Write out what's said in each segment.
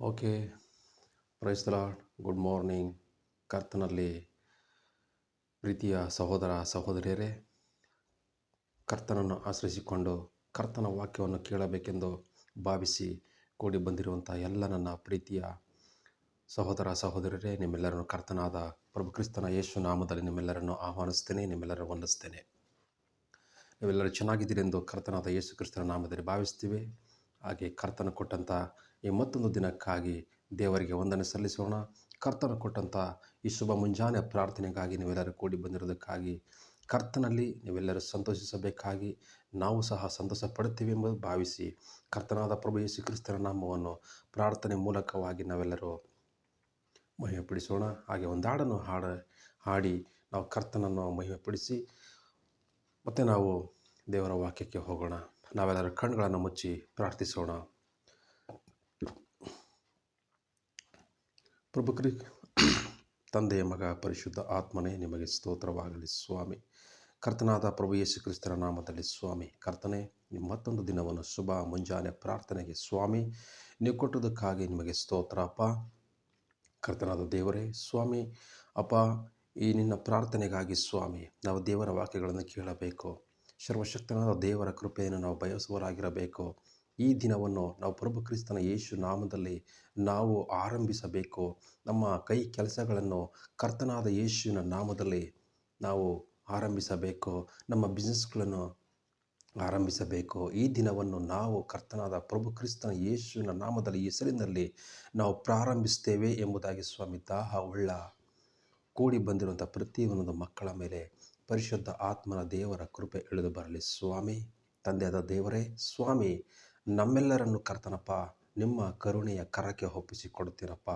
Okay. Praise the Lord. Good morning. ಕರ್ತನಲ್ಲಿ ಪ್ರೀತಿಯ ಸಹೋದರ ಸಹೋದರಿಯರೇ, ಕರ್ತನನ್ನು ಆಶ್ರಯಿಸಿಕೊಂಡು ಕರ್ತನ ವಾಕ್ಯವನ್ನು ಕೇಳಬೇಕೆಂದು ಭಾವಿಸಿ ಕೂಡಿ ಬಂದಿರುವಂಥ ಎಲ್ಲ ನನ್ನ ಪ್ರೀತಿಯ ಸಹೋದರ ಸಹೋದರರೇ ನಿಮ್ಮೆಲ್ಲರನ್ನು ಕರ್ತನಾದ ಪ್ರಭು ಕ್ರಿಸ್ತನ ಯೇಸು ನಾಮದಲ್ಲಿ ನಿಮ್ಮೆಲ್ಲರನ್ನು ಆಹ್ವಾನಿಸ್ತೇನೆ ನಿಮ್ಮೆಲ್ಲರೂ ವಂದಿಸ್ತೇನೆ. ನೀವೆಲ್ಲರೂ ಚೆನ್ನಾಗಿದ್ದೀರಿ ಎಂದು ಕರ್ತನಾದ ಯೇಸು ಕ್ರಿಸ್ತನ ನಾಮದಲ್ಲಿ ಭಾವಿಸ್ತೀವಿ. ಹಾಗೆ ಕರ್ತನ ಕೊಟ್ಟಂಥ ಈ ಮತ್ತೊಂದು ದಿನಕ್ಕಾಗಿ ದೇವರಿಗೆ ವಂದನೆ ಸಲ್ಲಿಸೋಣ. ಕರ್ತನ ಕೊಟ್ಟಂಥ ಈ ಶುಭ ಮುಂಜಾನೆ ಪ್ರಾರ್ಥನೆಗಾಗಿ ನೀವೆಲ್ಲರೂ ಕೂಡಿ ಬಂದಿರೋದಕ್ಕಾಗಿ ಕರ್ತನಲ್ಲಿ ನೀವೆಲ್ಲರೂ ಸಂತೋಷಿಸಬೇಕಾಗಿ ನಾವು ಸಹ ಸಂತೋಷ ಪಡುತ್ತೀವಿ ಎಂಬುದು ಭಾವಿಸಿ ಕರ್ತನಾದ ಪ್ರಭು ಯೇಸು ಕ್ರಿಸ್ತನ ನಾಮವನ್ನು ಪ್ರಾರ್ಥನೆ ಮೂಲಕವಾಗಿ ನಾವೆಲ್ಲರೂ ಮಹಿಮೆಪಡಿಸೋಣ. ಹಾಗೆ ಒಂದು ಹಾಡನ್ನು ಹಾಡ, ಹಾಡಿ ನಾವು ಕರ್ತನನ್ನು ಮಹಿಮೆಪಡಿಸಿ ಮತ್ತು ನಾವು ದೇವರ ವಾಕ್ಯಕ್ಕೆ ಹೋಗೋಣ. ನಾವೆಲ್ಲರೂ ಕಣ್ಗಳನ್ನು ಮುಚ್ಚಿ ಪ್ರಾರ್ಥಿಸೋಣ. ಪ್ರಭು ಕ್ರಿ ತಂದೆಯ ಮಗ, ಪರಿಶುದ್ಧ ಆತ್ಮನೇ ನಿಮಗೆ ಸ್ತೋತ್ರವಾಗಲಿ ಸ್ವಾಮಿ. ಕರ್ತನಾದ ಪ್ರಭು ಯೇಸು ಕ್ರಿಸ್ತನ ನಾಮದಲ್ಲಿ ಸ್ವಾಮಿ. ಕರ್ತನೆ ಮತ್ತೊಂದು ದಿನವನ್ನು ಶುಭ ಮುಂಜಾನೆ ಪ್ರಾರ್ಥನೆಗೆ ಸ್ವಾಮಿ. ನೀವು ಕೊಟ್ಟದಕ್ಕಾಗಿ ನಿಮಗೆ ಸ್ತೋತ್ರ, ಅಪ್ಪ. ಕರ್ತನಾದ ದೇವರೇ, ಸ್ವಾಮಿ. ಅಪ್ಪ, ಈ ನಿನ್ನ ಪ್ರಾರ್ಥನೆಗಾಗಿ ಸ್ವಾಮಿ, ನಾವು ದೇವರ ವಾಕ್ಯಗಳನ್ನು ಕೇಳಬೇಕು. ಸರ್ವಶಕ್ತನಾದ ದೇವರ ಕೃಪೆಯನ್ನು ನಾವು ಬಯಸುವರಾಗಿರಬೇಕು ಈ ದಿನವನ್ನು ನಾವು ಪ್ರಭು ಕ್ರಿಸ್ತನ ಯೇಸು ನಾಮದಲ್ಲಿ ನಾವು ಆರಂಭಿಸಬೇಕು. ನಮ್ಮ ಕೈ ಕೆಲಸಗಳನ್ನು ಕರ್ತನಾದ ಯೇಸುವಿನ ನಾಮದಲ್ಲಿ ನಾವು ಆರಂಭಿಸಬೇಕು. ನಮ್ಮ ಬಿಸ್ನೆಸ್ಗಳನ್ನು ಆರಂಭಿಸಬೇಕು. ಈ ದಿನವನ್ನು ನಾವು ಕರ್ತನಾದ ಪ್ರಭು ಕ್ರಿಸ್ತನ ಯೇಸುವಿನ ನಾಮದಲ್ಲಿ ಹೆಸರಿನಲ್ಲಿ ನಾವು ಪ್ರಾರಂಭಿಸ್ತೇವೆ ಎಂಬುದಾಗಿ ಸ್ವಾಮಿ ದಾಹ ಉಳ್ಳ ಕೂಡಿ ಬಂದಿರುವಂಥ ಪ್ರತಿಯೊಂದು ಮಕ್ಕಳ ಮೇಲೆ ಪರಿಶುದ್ಧ ಆತ್ಮನ ದೇವರ ಕೃಪೆ ಇಳಿದು ಬರಲಿ ಸ್ವಾಮಿ. ತಂದೆಯಾದ ದೇವರೇ, ಸ್ವಾಮಿ. ನಮ್ಮೆಲ್ಲರನ್ನು ಕರ್ತನಪ್ಪ, ನಿಮ್ಮ ಕರುಣೆಯ ಕರಕ್ಕೆ ಒಪ್ಪಿಸಿ ಕೊಡುತ್ತೀರಪ್ಪ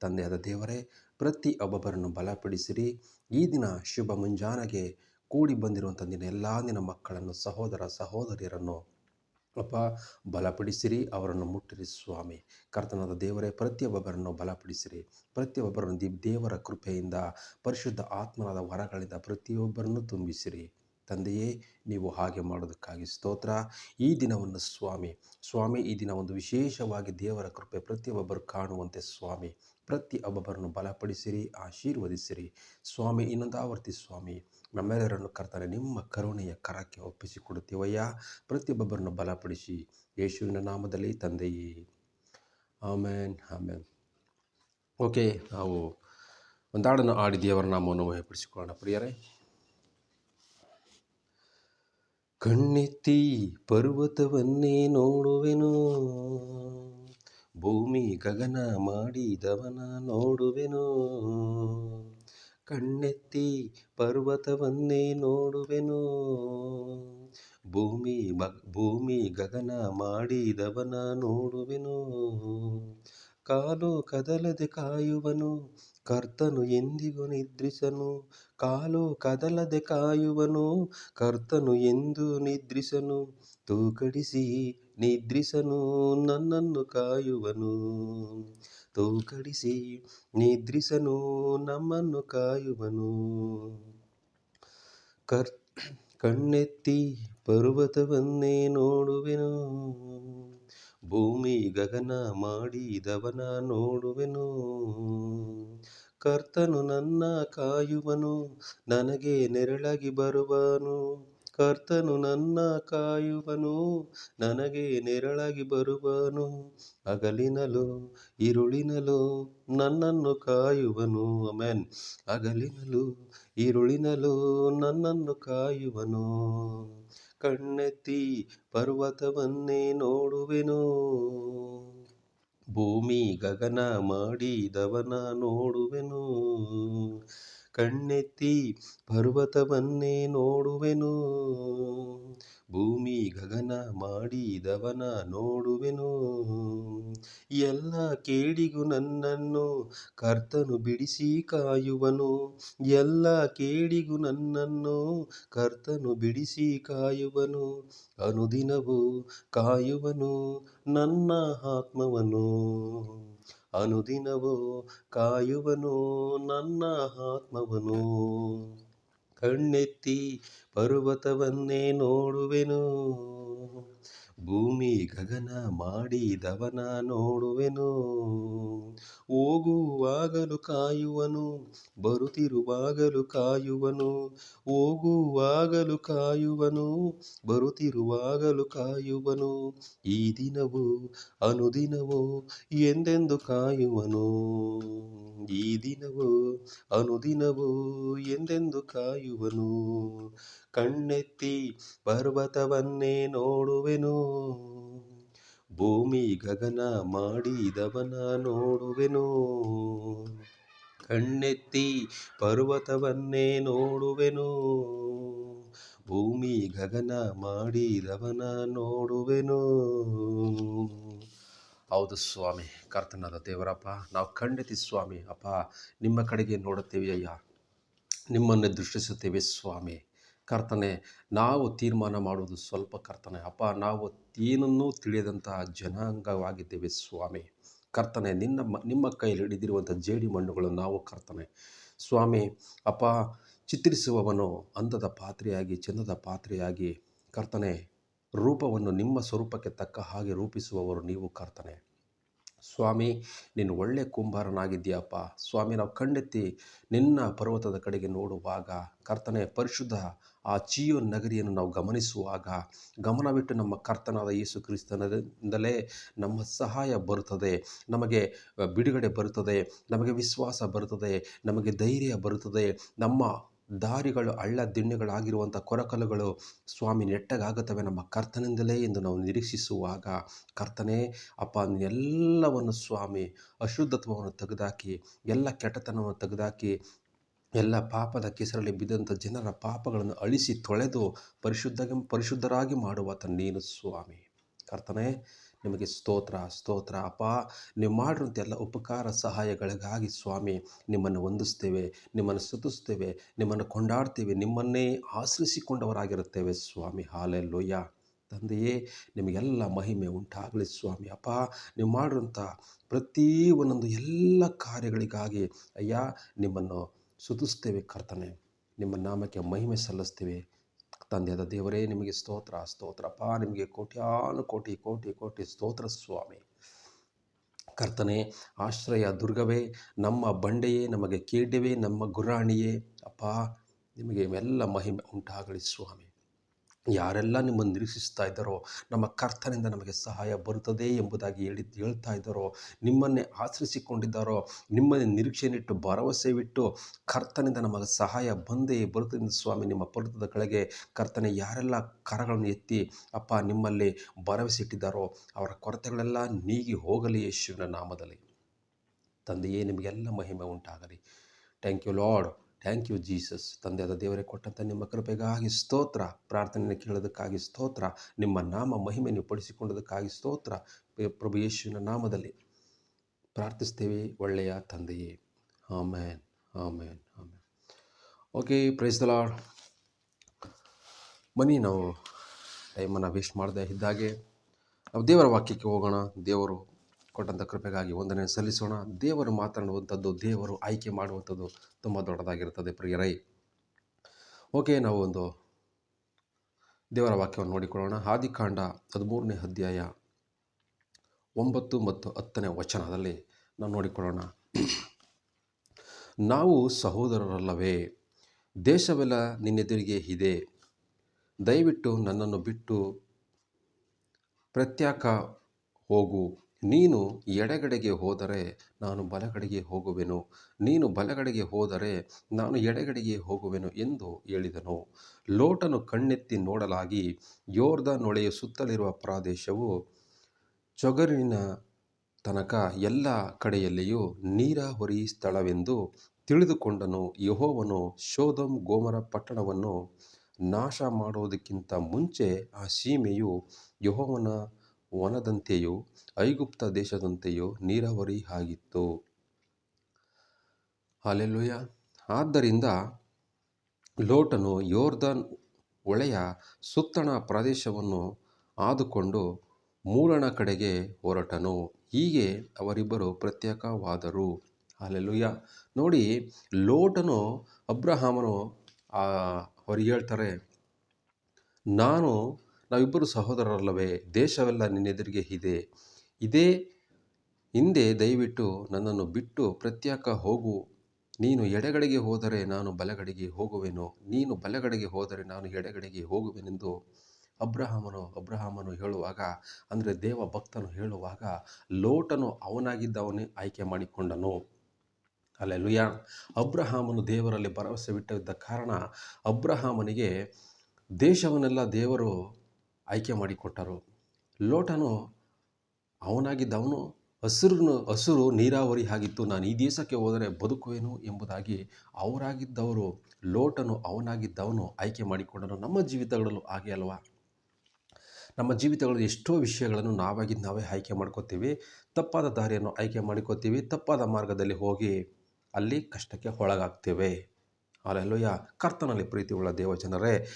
ತಂದೆಯಾದ ದೇವರೇ, ಪ್ರತಿ ಒಬ್ಬೊಬ್ಬರನ್ನು ಬಲಪಡಿಸಿರಿ. ಈ ದಿನ ಶುಭ ಮುಂಜಾನೆಗೆ ಕೂಡಿ ಬಂದಿರುವಂಥ ದಿನ ಎಲ್ಲ ನಿನ್ನ ಮಕ್ಕಳನ್ನು, ಸಹೋದರ ಸಹೋದರಿಯರನ್ನು ಅಪ್ಪ, ಬಲಪಡಿಸಿರಿ. ಅವರನ್ನು ಮುಟ್ಟಿರಿ ಸ್ವಾಮಿ. ಕರ್ತನಾದ ದೇವರೇ ಪ್ರತಿಯೊಬ್ಬರನ್ನು ಬಲಪಡಿಸಿರಿ. ಪ್ರತಿಯೊಬ್ಬರನ್ನು ದೇವರ ಕೃಪೆಯಿಂದ, ಪರಿಶುದ್ಧ ಆತ್ಮನಾದ ವರಗಳಿಂದ ಪ್ರತಿಯೊಬ್ಬರನ್ನು ತುಂಬಿಸಿರಿ. ತಂದೆಯೇ, ನೀವು ಹಾಗೆ ಮಾಡೋದಕ್ಕಾಗಿ ಸ್ತೋತ್ರ. ಈ ದಿನವನ್ನು ಸ್ವಾಮಿ ಸ್ವಾಮಿ, ಈ ದಿನ ಒಂದು ವಿಶೇಷವಾಗಿ ದೇವರ ಕೃಪೆ ಪ್ರತಿಯೊಬ್ಬರು ಕಾಣುವಂತೆ ಸ್ವಾಮಿ, ಪ್ರತಿ ಒಬ್ಬೊಬ್ಬರನ್ನು ಬಲಪಡಿಸಿರಿ, ಆಶೀರ್ವದಿಸಿರಿ. ಸ್ವಾಮಿ ಇನ್ನೊಂದು ಆವರ್ತಿ ಸ್ವಾಮಿ, ನಮ್ಮೆಲ್ಲರನ್ನು ಕರ್ತಾರೆ ನಿಮ್ಮ ಕರುಣೆಯ ಕರಕ್ಕೆ ಒಪ್ಪಿಸಿಕೊಡುತ್ತೀವಯ್ಯ. ಪ್ರತಿಯೊಬ್ಬೊಬ್ಬರನ್ನು ಬಲಪಡಿಸಿ ಯೇಸುವಿನ ನಾಮದಲ್ಲಿ ತಂದೆಯೇ. Amen amen. ಓಕೆ, ನಾವು ಒಂದಾಡನ್ನು ಆಡಿ ದೇವರ ನಾಮವನ್ನು ಮಹಿಪಡಿಸಿಕೊಳ್ಳೋಣ ಪ್ರಿಯರೇ ಕಣ್ಣೆತ್ತಿ ಪರ್ವತವನ್ನೇ ನೋಡುವೆನು. ಭೂಮಿ ಗಗನ ಮಾಡಿದವನ ನೋಡುವೆನು. ಕಣ್ಣೆತ್ತಿ ಪರ್ವತವನ್ನೇ ನೋಡುವೆನು. ಭೂಮಿ ಭೂಮಿ ಗಗನ ಮಾಡಿದವನ ನೋಡುವೆನು. ಕಾಲು ಕದಲದೆ ಕಾಯುವನು. ಕರ್ತನು ಎಂದಿಗೂ ನಿದ್ರಿಸನು, ಕಾಲು ಕದಲದೆ ಕಾಯುವನು, ಕರ್ತನು ಎಂದು ನಿದ್ರಿಸನು, ತೂಕಡಿಸಿ ನಿದ್ರಿಸನು, ನನ್ನನ್ನು ಕಾಯುವನು. ತೂಕಡಿಸಿ ನಿದ್ರಿಸನು, ನಮ್ಮನ್ನು ಕಾಯುವನು. ಕರ್, ಕಣ್ಣೆತ್ತಿ ಪರ್ವತವನ್ನೇ ನೋಡುವೆನು. ಭೂಮಿ ಗಗನ ಮಾಡಿದವನ ನೋಡುವೆನು. ಕರ್ತನು ನನ್ನ ಕಾಯುವನು, ನನಗೆ ನೆರಳಾಗಿ ಬರುವನು. ಕರ್ತನು ನನ್ನ ಕಾಯುವನು, ನನಗೆ ನೆರಳಾಗಿ ಬರುವನು. ಹಗಲಿನಲು ಇರುಳಿನಲು ನನ್ನನ್ನು ಕಾಯುವನು. ಅಮೆನ್ ಹಗಲಿನಲು ಇರುಳಿನಲು ನನ್ನನ್ನು ಕಾಯುವನು. ಕಣ್ಣೆತ್ತಿ ಪರ್ವತವನ್ನೇ ನೋಡುವೆನು. ಭೂಮಿ ಗಗನ ಮಾಡಿದವನ ನೋಡುವೆನು. ಕಣ್ಣೆತ್ತಿ ಪರ್ವತವನ್ನೇ ನೋಡುವೆನು. ಭೂಮಿ ಗಗನ ಮಾಡಿದವನ ನೋಡುವೆನು. ಎಲ್ಲ ಕೇಡಿಗೂ ನನ್ನನ್ನು ಕರ್ತನು ಬಿಡಿಸಿ ಕಾಯುವನು. ಎಲ್ಲ ಕೇಡಿಗೂ ನನ್ನನ್ನು ಕರ್ತನು ಬಿಡಿಸಿ ಕಾಯುವನು. ಅನುದಿನವೂ ಕಾಯುವನು. ನನ್ನ ಆತ್ಮವನು ಅನುದಿನವೂ ಕಾಯುವನು ನನ್ನ ಆತ್ಮವನು? ಕಣ್ಣೆತ್ತಿ ಪರ್ವತವನ್ನೇ ನೋಡುವೆನು? ಭೂಮಿ ಗಗನ ಮಾಡಿದವನ ನೋಡುವೆನು. ಹೋಗುವಾಗಲು ಕಾಯುವನು, ಬರುತ್ತಿರುವಾಗಲು ಕಾಯುವನು. ಹೋಗುವಾಗಲು ಕಾಯುವನು, ಬರುತ್ತಿರುವಾಗಲು ಕಾಯುವನು. ಈ ದಿನವೋ, ಅನುದಿನವೋ, ಎಂದೆಂದು ಕಾಯುವನು. ಈ ದಿನವೋ, ಅನುದಿನವೋ, ಎಂದೆಂದು ಕಾಯುವನು. ಕಣ್ಣೆತ್ತಿ ಪರ್ವತವನ್ನೇ ನೋಡುವೆನು. ಭೂಮಿ ಗಗನ ಮಾಡಿದವನ ನೋಡುವೆನು. ಕಣ್ಣೆತ್ತಿ ಪರ್ವತವನ್ನೇ ನೋಡುವೆನು. ಭೂಮಿ ಗಗನ ಮಾಡಿದವನ ನೋಡುವೆನು. ಹೌದು ಸ್ವಾಮಿ, ಕರ್ತನಾದ ದೇವರಪ್ಪ, ನಾವು ಖಂಡಿತ ಸ್ವಾಮಿ, ಅಪ್ಪ, ನಿಮ್ಮ ಕಡೆಗೆ ನೋಡುತ್ತೇವೆ ಅಯ್ಯ. ನಿಮ್ಮನ್ನು ದೃಷ್ಟಿಸುತ್ತೇವೆ ಸ್ವಾಮಿ. ಕರ್ತನೆ, ನಾವು ತೀರ್ಮಾನ ಮಾಡುವುದು ಸ್ವಲ್ಪ ಕರ್ತನೆ. ಅಪ್ಪ, ನಾವು ಏನನ್ನೂ ತಿಳಿಯದಂತಹ ಜನಾಂಗವಾಗಿದ್ದೇವೆ ಸ್ವಾಮಿ. ಕರ್ತನೆ, ನಿನ್ನ ನಿಮ್ಮ ಕೈಯಲ್ಲಿ ಹಿಡಿದಿರುವಂಥ ಜೇಡಿ ಮಣ್ಣುಗಳು ನಾವು ಕರ್ತನೆ. ಸ್ವಾಮಿ, ಅಪ್ಪ, ಚಿತ್ರಿಸುವವನು ಅಂದದ ಪಾತ್ರೆಯಾಗಿ, ಚಂದದ ಪಾತ್ರೆಯಾಗಿ ಕರ್ತನೆ, ರೂಪವನ್ನು ನಿಮ್ಮ ಸ್ವರೂಪಕ್ಕೆ ತಕ್ಕ ಹಾಗೆ ರೂಪಿಸುವವರು ನೀವು ಕರ್ತನೆ. ಸ್ವಾಮಿ, ನೀನು ಒಳ್ಳೆ ಕುಂಬಾರನಾಗಿದ್ದೀಯಪ್ಪ. ಸ್ವಾಮಿ, ನಾವು ಕಣ್ಣೆತ್ತಿ ನಿನ್ನ ಪರ್ವತದ ಕಡೆಗೆ ನೋಡುವಾಗ ಕರ್ತನೆ, ಪರಿಶುದ್ಧ ಆ ಚಿಯೋ ನಗರಿಯನ್ನು ನಾವು ಗಮನಿಸುವಾಗ ಗಮನವಿಟ್ಟು ನಮ್ಮ ಕರ್ತನಾದ ಯೇಸು ಕ್ರಿಸ್ತನದಿಂದಲೇ ನಮ್ಮ ಸಹಾಯ ಬರುತ್ತದೆ. ನಮಗೆ ಬಿಡುಗಡೆ ಬರುತ್ತದೆ. ನಮಗೆ ವಿಶ್ವಾಸ ಬರುತ್ತದೆ. ನಮಗೆ ಧೈರ್ಯ ಬರುತ್ತದೆ. ನಮ್ಮ ದಾರಿಗಳು ಹಳ್ಳ ದಿಣ್ಣೆಗಳಾಗಿರುವಂಥ ಕೊರಕಲುಗಳು ಸ್ವಾಮಿ ನೆಟ್ಟಗಾಗುತ್ತವೆ. ನಮ್ಮ ಕರ್ತನಿಂದಲೇ ಎಂದು ನಾವು ನಿರೀಕ್ಷಿಸುವಾಗ ಕರ್ತನೇ, ಅಪ್ಪ ಎಲ್ಲವನ್ನು ಸ್ವಾಮಿ ಅಶುದ್ಧತ್ವವನ್ನು ತೆಗೆದಾಕಿ, ಎಲ್ಲ ಕೆಟ್ಟತನವನ್ನು ತೆಗೆದಾಕಿ ಎಲ್ಲ ಪಾಪದ ಕೆಸರಲ್ಲಿ ಬಿದ್ದಂಥ ಜನರ ಪಾಪಗಳನ್ನು ಅಳಿಸಿ ತೊಳೆದು ಪರಿಶುದ್ಧ ಪರಿಶುದ್ಧರಾಗಿ ಮಾಡುವಾತ ನೀನು ಸ್ವಾಮಿ. ಕರ್ತನೇ, ನಿಮಗೆ ಸ್ತೋತ್ರ ಸ್ತೋತ್ರ. ಅಪ್ಪ, ನೀವು ಮಾಡಿರುವಂಥ ಎಲ್ಲ ಉಪಕಾರ ಸಹಾಯಗಳಿಗಾಗಿ ಸ್ವಾಮಿ, ನಿಮ್ಮನ್ನು ವಂದಿಸ್ತೇವೆ, ನಿಮ್ಮನ್ನು ಸ್ತುತಿಸ್ತೇವೆ, ನಿಮ್ಮನ್ನು ಕೊಂಡಾಡ್ತೇವೆ, ನಿಮ್ಮನ್ನೇ ಆಶ್ರಯಿಸಿಕೊಂಡವರಾಗಿರುತ್ತೇವೆ ಸ್ವಾಮಿ. ಹಾಲೆ ಲೋಯ್ಯ ತಂದೆಯೇ, ನಿಮಗೆಲ್ಲ ಮಹಿಮೆ ಉಂಟಾಗಲಿ ಸ್ವಾಮಿ. ಅಪ್ಪ, ನೀವು ಮಾಡಿರುವಂಥ ಪ್ರತಿ ಒಂದೊಂದು ಎಲ್ಲ ಕಾರ್ಯಗಳಿಗಾಗಿ, ಅಯ್ಯ, ನಿಮ್ಮನ್ನು ಸ್ತುತಿಸ್ತೇವೆ ಕರ್ತನೆ, ನಿಮ್ಮ ನಾಮಕ್ಕೆ ಮಹಿಮೆ ಸಲ್ಲಿಸ್ತೇವೆ. ತಂದೆಯಾದ ದೇವರೇ, ನಿಮಗೆ ಸ್ತೋತ್ರ, ಸ್ತೋತ್ರಪ್ಪ. ನಿಮಗೆ ಕೋಟ್ಯಾನು ಕೋಟಿ ಕೋಟಿ ಕೋಟಿ ಸ್ತೋತ್ರ ಸ್ವಾಮಿ. ಕರ್ತನೆ, ಆಶ್ರಯ ದುರ್ಗವೇ, ನಮ್ಮ ಬಂಡೆಯೇ ನಮಗೆ ಕೀಡ್ಯವೇ ನಮ್ಮ ಗುರಾಣಿಯೇ. ಅಪ್ಪ, ನಿಮಗೆ ಎಲ್ಲ ಮಹಿಮೆ ಉಂಟಾಗಲಿ ಸ್ವಾಮಿ. ಯಾರೆಲ್ಲ ನಿಮ್ಮನ್ನು ನಿರೀಕ್ಷಿಸ್ತಾ ಇದ್ದಾರೋ, ನಮ್ಮ ಕರ್ತನಿಂದ ನಮಗೆ ಸಹಾಯ ಬರುತ್ತದೆ ಎಂಬುದಾಗಿ ಹೇಳಿ, ಹೇಳ್ತಾ ಇದ್ದಾರೋ, ನಿಮ್ಮನ್ನೇ ಆಶ್ರಯಿಸಿಕೊಂಡಿದ್ದಾರೋ, ನಿಮ್ಮನ್ನೇ ಭರವಸೆ ಬಿಟ್ಟು ಕರ್ತನಿಂದ ನಮಗೆ ಸಹಾಯ ಬಂದೇ ಬರುತ್ತದೆ ಸ್ವಾಮಿ, ನಿಮ್ಮ ಪರ್ವತದ ಕೆಳಗೆ ಕರ್ತನೆ ಯಾರೆಲ್ಲ ಕರಗಳನ್ನು ಎತ್ತಿ ಅಪ್ಪ ನಿಮ್ಮಲ್ಲಿ ಭರವಸೆ ಇಟ್ಟಿದ್ದಾರೋ ಅವರ ಕೊರತೆಗಳೆಲ್ಲ ನೀಗಿ ಹೋಗಲಿ ಯೇಸುವಿನ ನಾಮದಲ್ಲಿ. ತಂದೆಯೇ, ನಿಮಗೆಲ್ಲ ಮಹಿಮೆ ಉಂಟಾಗಲಿ. Thank you Lord thank you Jesus ತಂದೆಯಾದ ದೇವರೇ ಕೊಟ್ಟಂಥ ನಿಮ್ಮ ಕೃಪೆಗಾಗಿ ಸ್ತೋತ್ರ. ಪ್ರಾರ್ಥನೆಯನ್ನು ಕೇಳೋದಕ್ಕಾಗಿ ಸ್ತೋತ್ರ. ನಿಮ್ಮ ನಾಮ ಮಹಿಮೆಯನ್ನು ಪಡಿಸಿಕೊಂಡದಕ್ಕಾಗಿ ಸ್ತೋತ್ರ. ಪ್ರಭು ಯೇಸುವಿನ ನಾಮದಲ್ಲಿ ಪ್ರಾರ್ಥಿಸ್ತೇವೆ, ಒಳ್ಳೆಯ ತಂದೆಯೇ. Amen. Amen. Amen. Okay praise Lord ಬನ್ನಿ, ನಾವು ಟೈಮನ್ನು ವೇಸ್ಟ್ ಮಾಡದೆ ಇದ್ದಾಗೆ ನಾವು ದೇವರ ವಾಕ್ಯಕ್ಕೆ ಹೋಗೋಣ. ದೇವರು ಕೊಟ್ಟಂಥ ಕೃಪೆಗಾಗಿ ಒಂದನೇ ಸಲ್ಲಿಸೋಣ. ದೇವರು ಮಾತನಾಡುವಂಥದ್ದು, ದೇವರು ಆಯ್ಕೆ ಮಾಡುವಂಥದ್ದು ತುಂಬ ದೊಡ್ಡದಾಗಿರುತ್ತದೆ ಪ್ರಿಯರೈ. ಓಕೆ, ನಾವು ಒಂದು ದೇವರ ವಾಕ್ಯವನ್ನು ನೋಡಿಕೊಳ್ಳೋಣ. ಆದಿಕಾಂಡ ಹದಿಮೂರನೇ ಅಧ್ಯಾಯ ಒಂಬತ್ತು ಮತ್ತು ಹತ್ತನೇ ವಚನದಲ್ಲಿ ನಾವು ನೋಡಿಕೊಳ್ಳೋಣ. ನಾವು ಸಹೋದರರಲ್ಲವೇ, ದೇಶವೆಲ್ಲ ನಿನ್ನೆದುರಿಗೆ ಇದೆ. ದಯವಿಟ್ಟು ನನ್ನನ್ನು ಬಿಟ್ಟು ಪ್ರತ್ಯಾಕ ಹೋಗು. ನೀನು ಎಡಗಡೆಗೆ ಹೋದರೆ ನಾನು ಬಲಗಡೆಗೆ ಹೋಗುವೆನು. ನೀನು ಬಲಗಡೆಗೆ ಹೋದರೆ ನಾನು ಎಡಗಡೆಗೆ ಹೋಗುವೆನು ಎಂದು ಹೇಳಿದನು. ಲೋಟನು ಕಣ್ಣೆತ್ತಿ ನೋಡಲಾಗಿ ಯೋರ್ದ ನೊಳೆಯ ಸುತ್ತಲಿರುವ ಪ್ರದೇಶವು ಚೊಗರಿನ ತನಕ ಎಲ್ಲ ಕಡೆಯಲ್ಲಿಯೂ ನೀರಾವರಿ ಸ್ಥಳವೆಂದು ತಿಳಿದುಕೊಂಡನು. ಯಹೋವನು ಶೋಧಂ ಗೋಮರ ಪಟ್ಟಣವನ್ನು ನಾಶ ಮಾಡುವುದಕ್ಕಿಂತ ಮುಂಚೆ ಆ ಸೀಮೆಯು ಯಹೋವನ ವನದಂತೆಯೂ, ಐಗುಪ್ತ ದೇಶದಂತೆಯೋ ನೀರಾವರಿ ಆಗಿತ್ತು. ಅಲೆಲುಯ ಆದ್ದರಿಂದ ಲೋಟನು ಯೋರ್ದನ್ ಒಳೆಯ ಸುತ್ತಣ ಪ್ರದೇಶವನ್ನು ಆದುಕೊಂಡು ಮೂಡಣ ಕಡೆಗೆ ಹೊರಟನು. ಹೀಗೆ ಅವರಿಬ್ಬರು ಪ್ರತ್ಯೇಕವಾದರು. ಅಲ್ಲೆಲುಯ್ಯ ನೋಡಿ, ಲೋಟನು ಅಬ್ರಹಾಮನು ಅವ್ರಿಗೆ ಹೇಳ್ತಾರೆ, ನಾನು ನಾವಿಬ್ಬರು ಸಹೋದರರಲ್ಲವೇ, ದೇಶವೆಲ್ಲ ನಿನ್ನೆದುರಿಗೆ ಇದೆ. ಇದೇ ಹಿಂದೆ ದಯವಿಟ್ಟು ನನ್ನನ್ನು ಬಿಟ್ಟು ಪ್ರತ್ಯೇಕ ಹೋಗು. ನೀನು ಎಡಗಡೆಗೆ ಹೋದರೆ ನಾನು ಬಲಗಡೆಗೆ ಹೋಗುವೆನು. ನೀನು ಬಲಗಡೆಗೆ ಹೋದರೆ ನಾನು ಎಡಗಡೆಗೆ ಹೋಗುವೆನೆಂದು ಅಬ್ರಹಾಮನು ಅಬ್ರಹಾಮನು ಹೇಳುವಾಗ, ಅಂದರೆ ದೇವ ಭಕ್ತನು ಹೇಳುವಾಗ ಲೋಟನು ಅವನಾಗಿದ್ದವನೇ ಆಯ್ಕೆ ಮಾಡಿಕೊಂಡನು. ಅಲ್ಲೆಲುಯ್ಯ. ಅಬ್ರಹಾಮನು ದೇವರಲ್ಲಿ ಭರವಸೆ ಬಿಟ್ಟಿದ್ದ ಕಾರಣ ಅಬ್ರಹಾಮನಿಗೆ ದೇಶವನ್ನೆಲ್ಲ ದೇವರು ಆಯ್ಕೆ ಮಾಡಿಕೊಟ್ಟರು. ಲೋಟನು ಅವನಾಗಿದ್ದವನು ಹಸಿರು ಹಸಿರು ನೀರಾವರಿ ಆಗಿತ್ತು. ನಾನು ಈ ದೇಶಕ್ಕೆ ಹೋದರೆ ಬದುಕುವೆನು ಎಂಬುದಾಗಿ ಅವರಾಗಿದ್ದವರು, ಲೋಟನು ಅವನಾಗಿದ್ದವನು ಆಯ್ಕೆ ಮಾಡಿಕೊಂಡನು ನಮ್ಮ ಜೀವಿತಗಳಲ್ಲೂ ಹಾಗೆ ಅಲ್ವಾ? ನಮ್ಮ ಜೀವಿತಗಳಲ್ಲಿ ಎಷ್ಟೋ ವಿಷಯಗಳನ್ನು ನಾವಾಗಿ ನಾವೇ ಆಯ್ಕೆ ಮಾಡ್ಕೋತೀವಿ. ತಪ್ಪಾದ ದಾರಿಯನ್ನು ಆಯ್ಕೆ ಮಾಡಿಕೊತೀವಿ. ತಪ್ಪಾದ ಮಾರ್ಗದಲ್ಲಿ ಹೋಗಿ ಅಲ್ಲಿ ಕಷ್ಟಕ್ಕೆ ಒಳಗಾಗ್ತೇವೆ. ಅಲ್ಲೆಲ್ಲೋಯ್ಯ ಕರ್ತನಲ್ಲಿ ಪ್ರೀತಿ ಉಳ್ಳ ದೇವಜನರೇ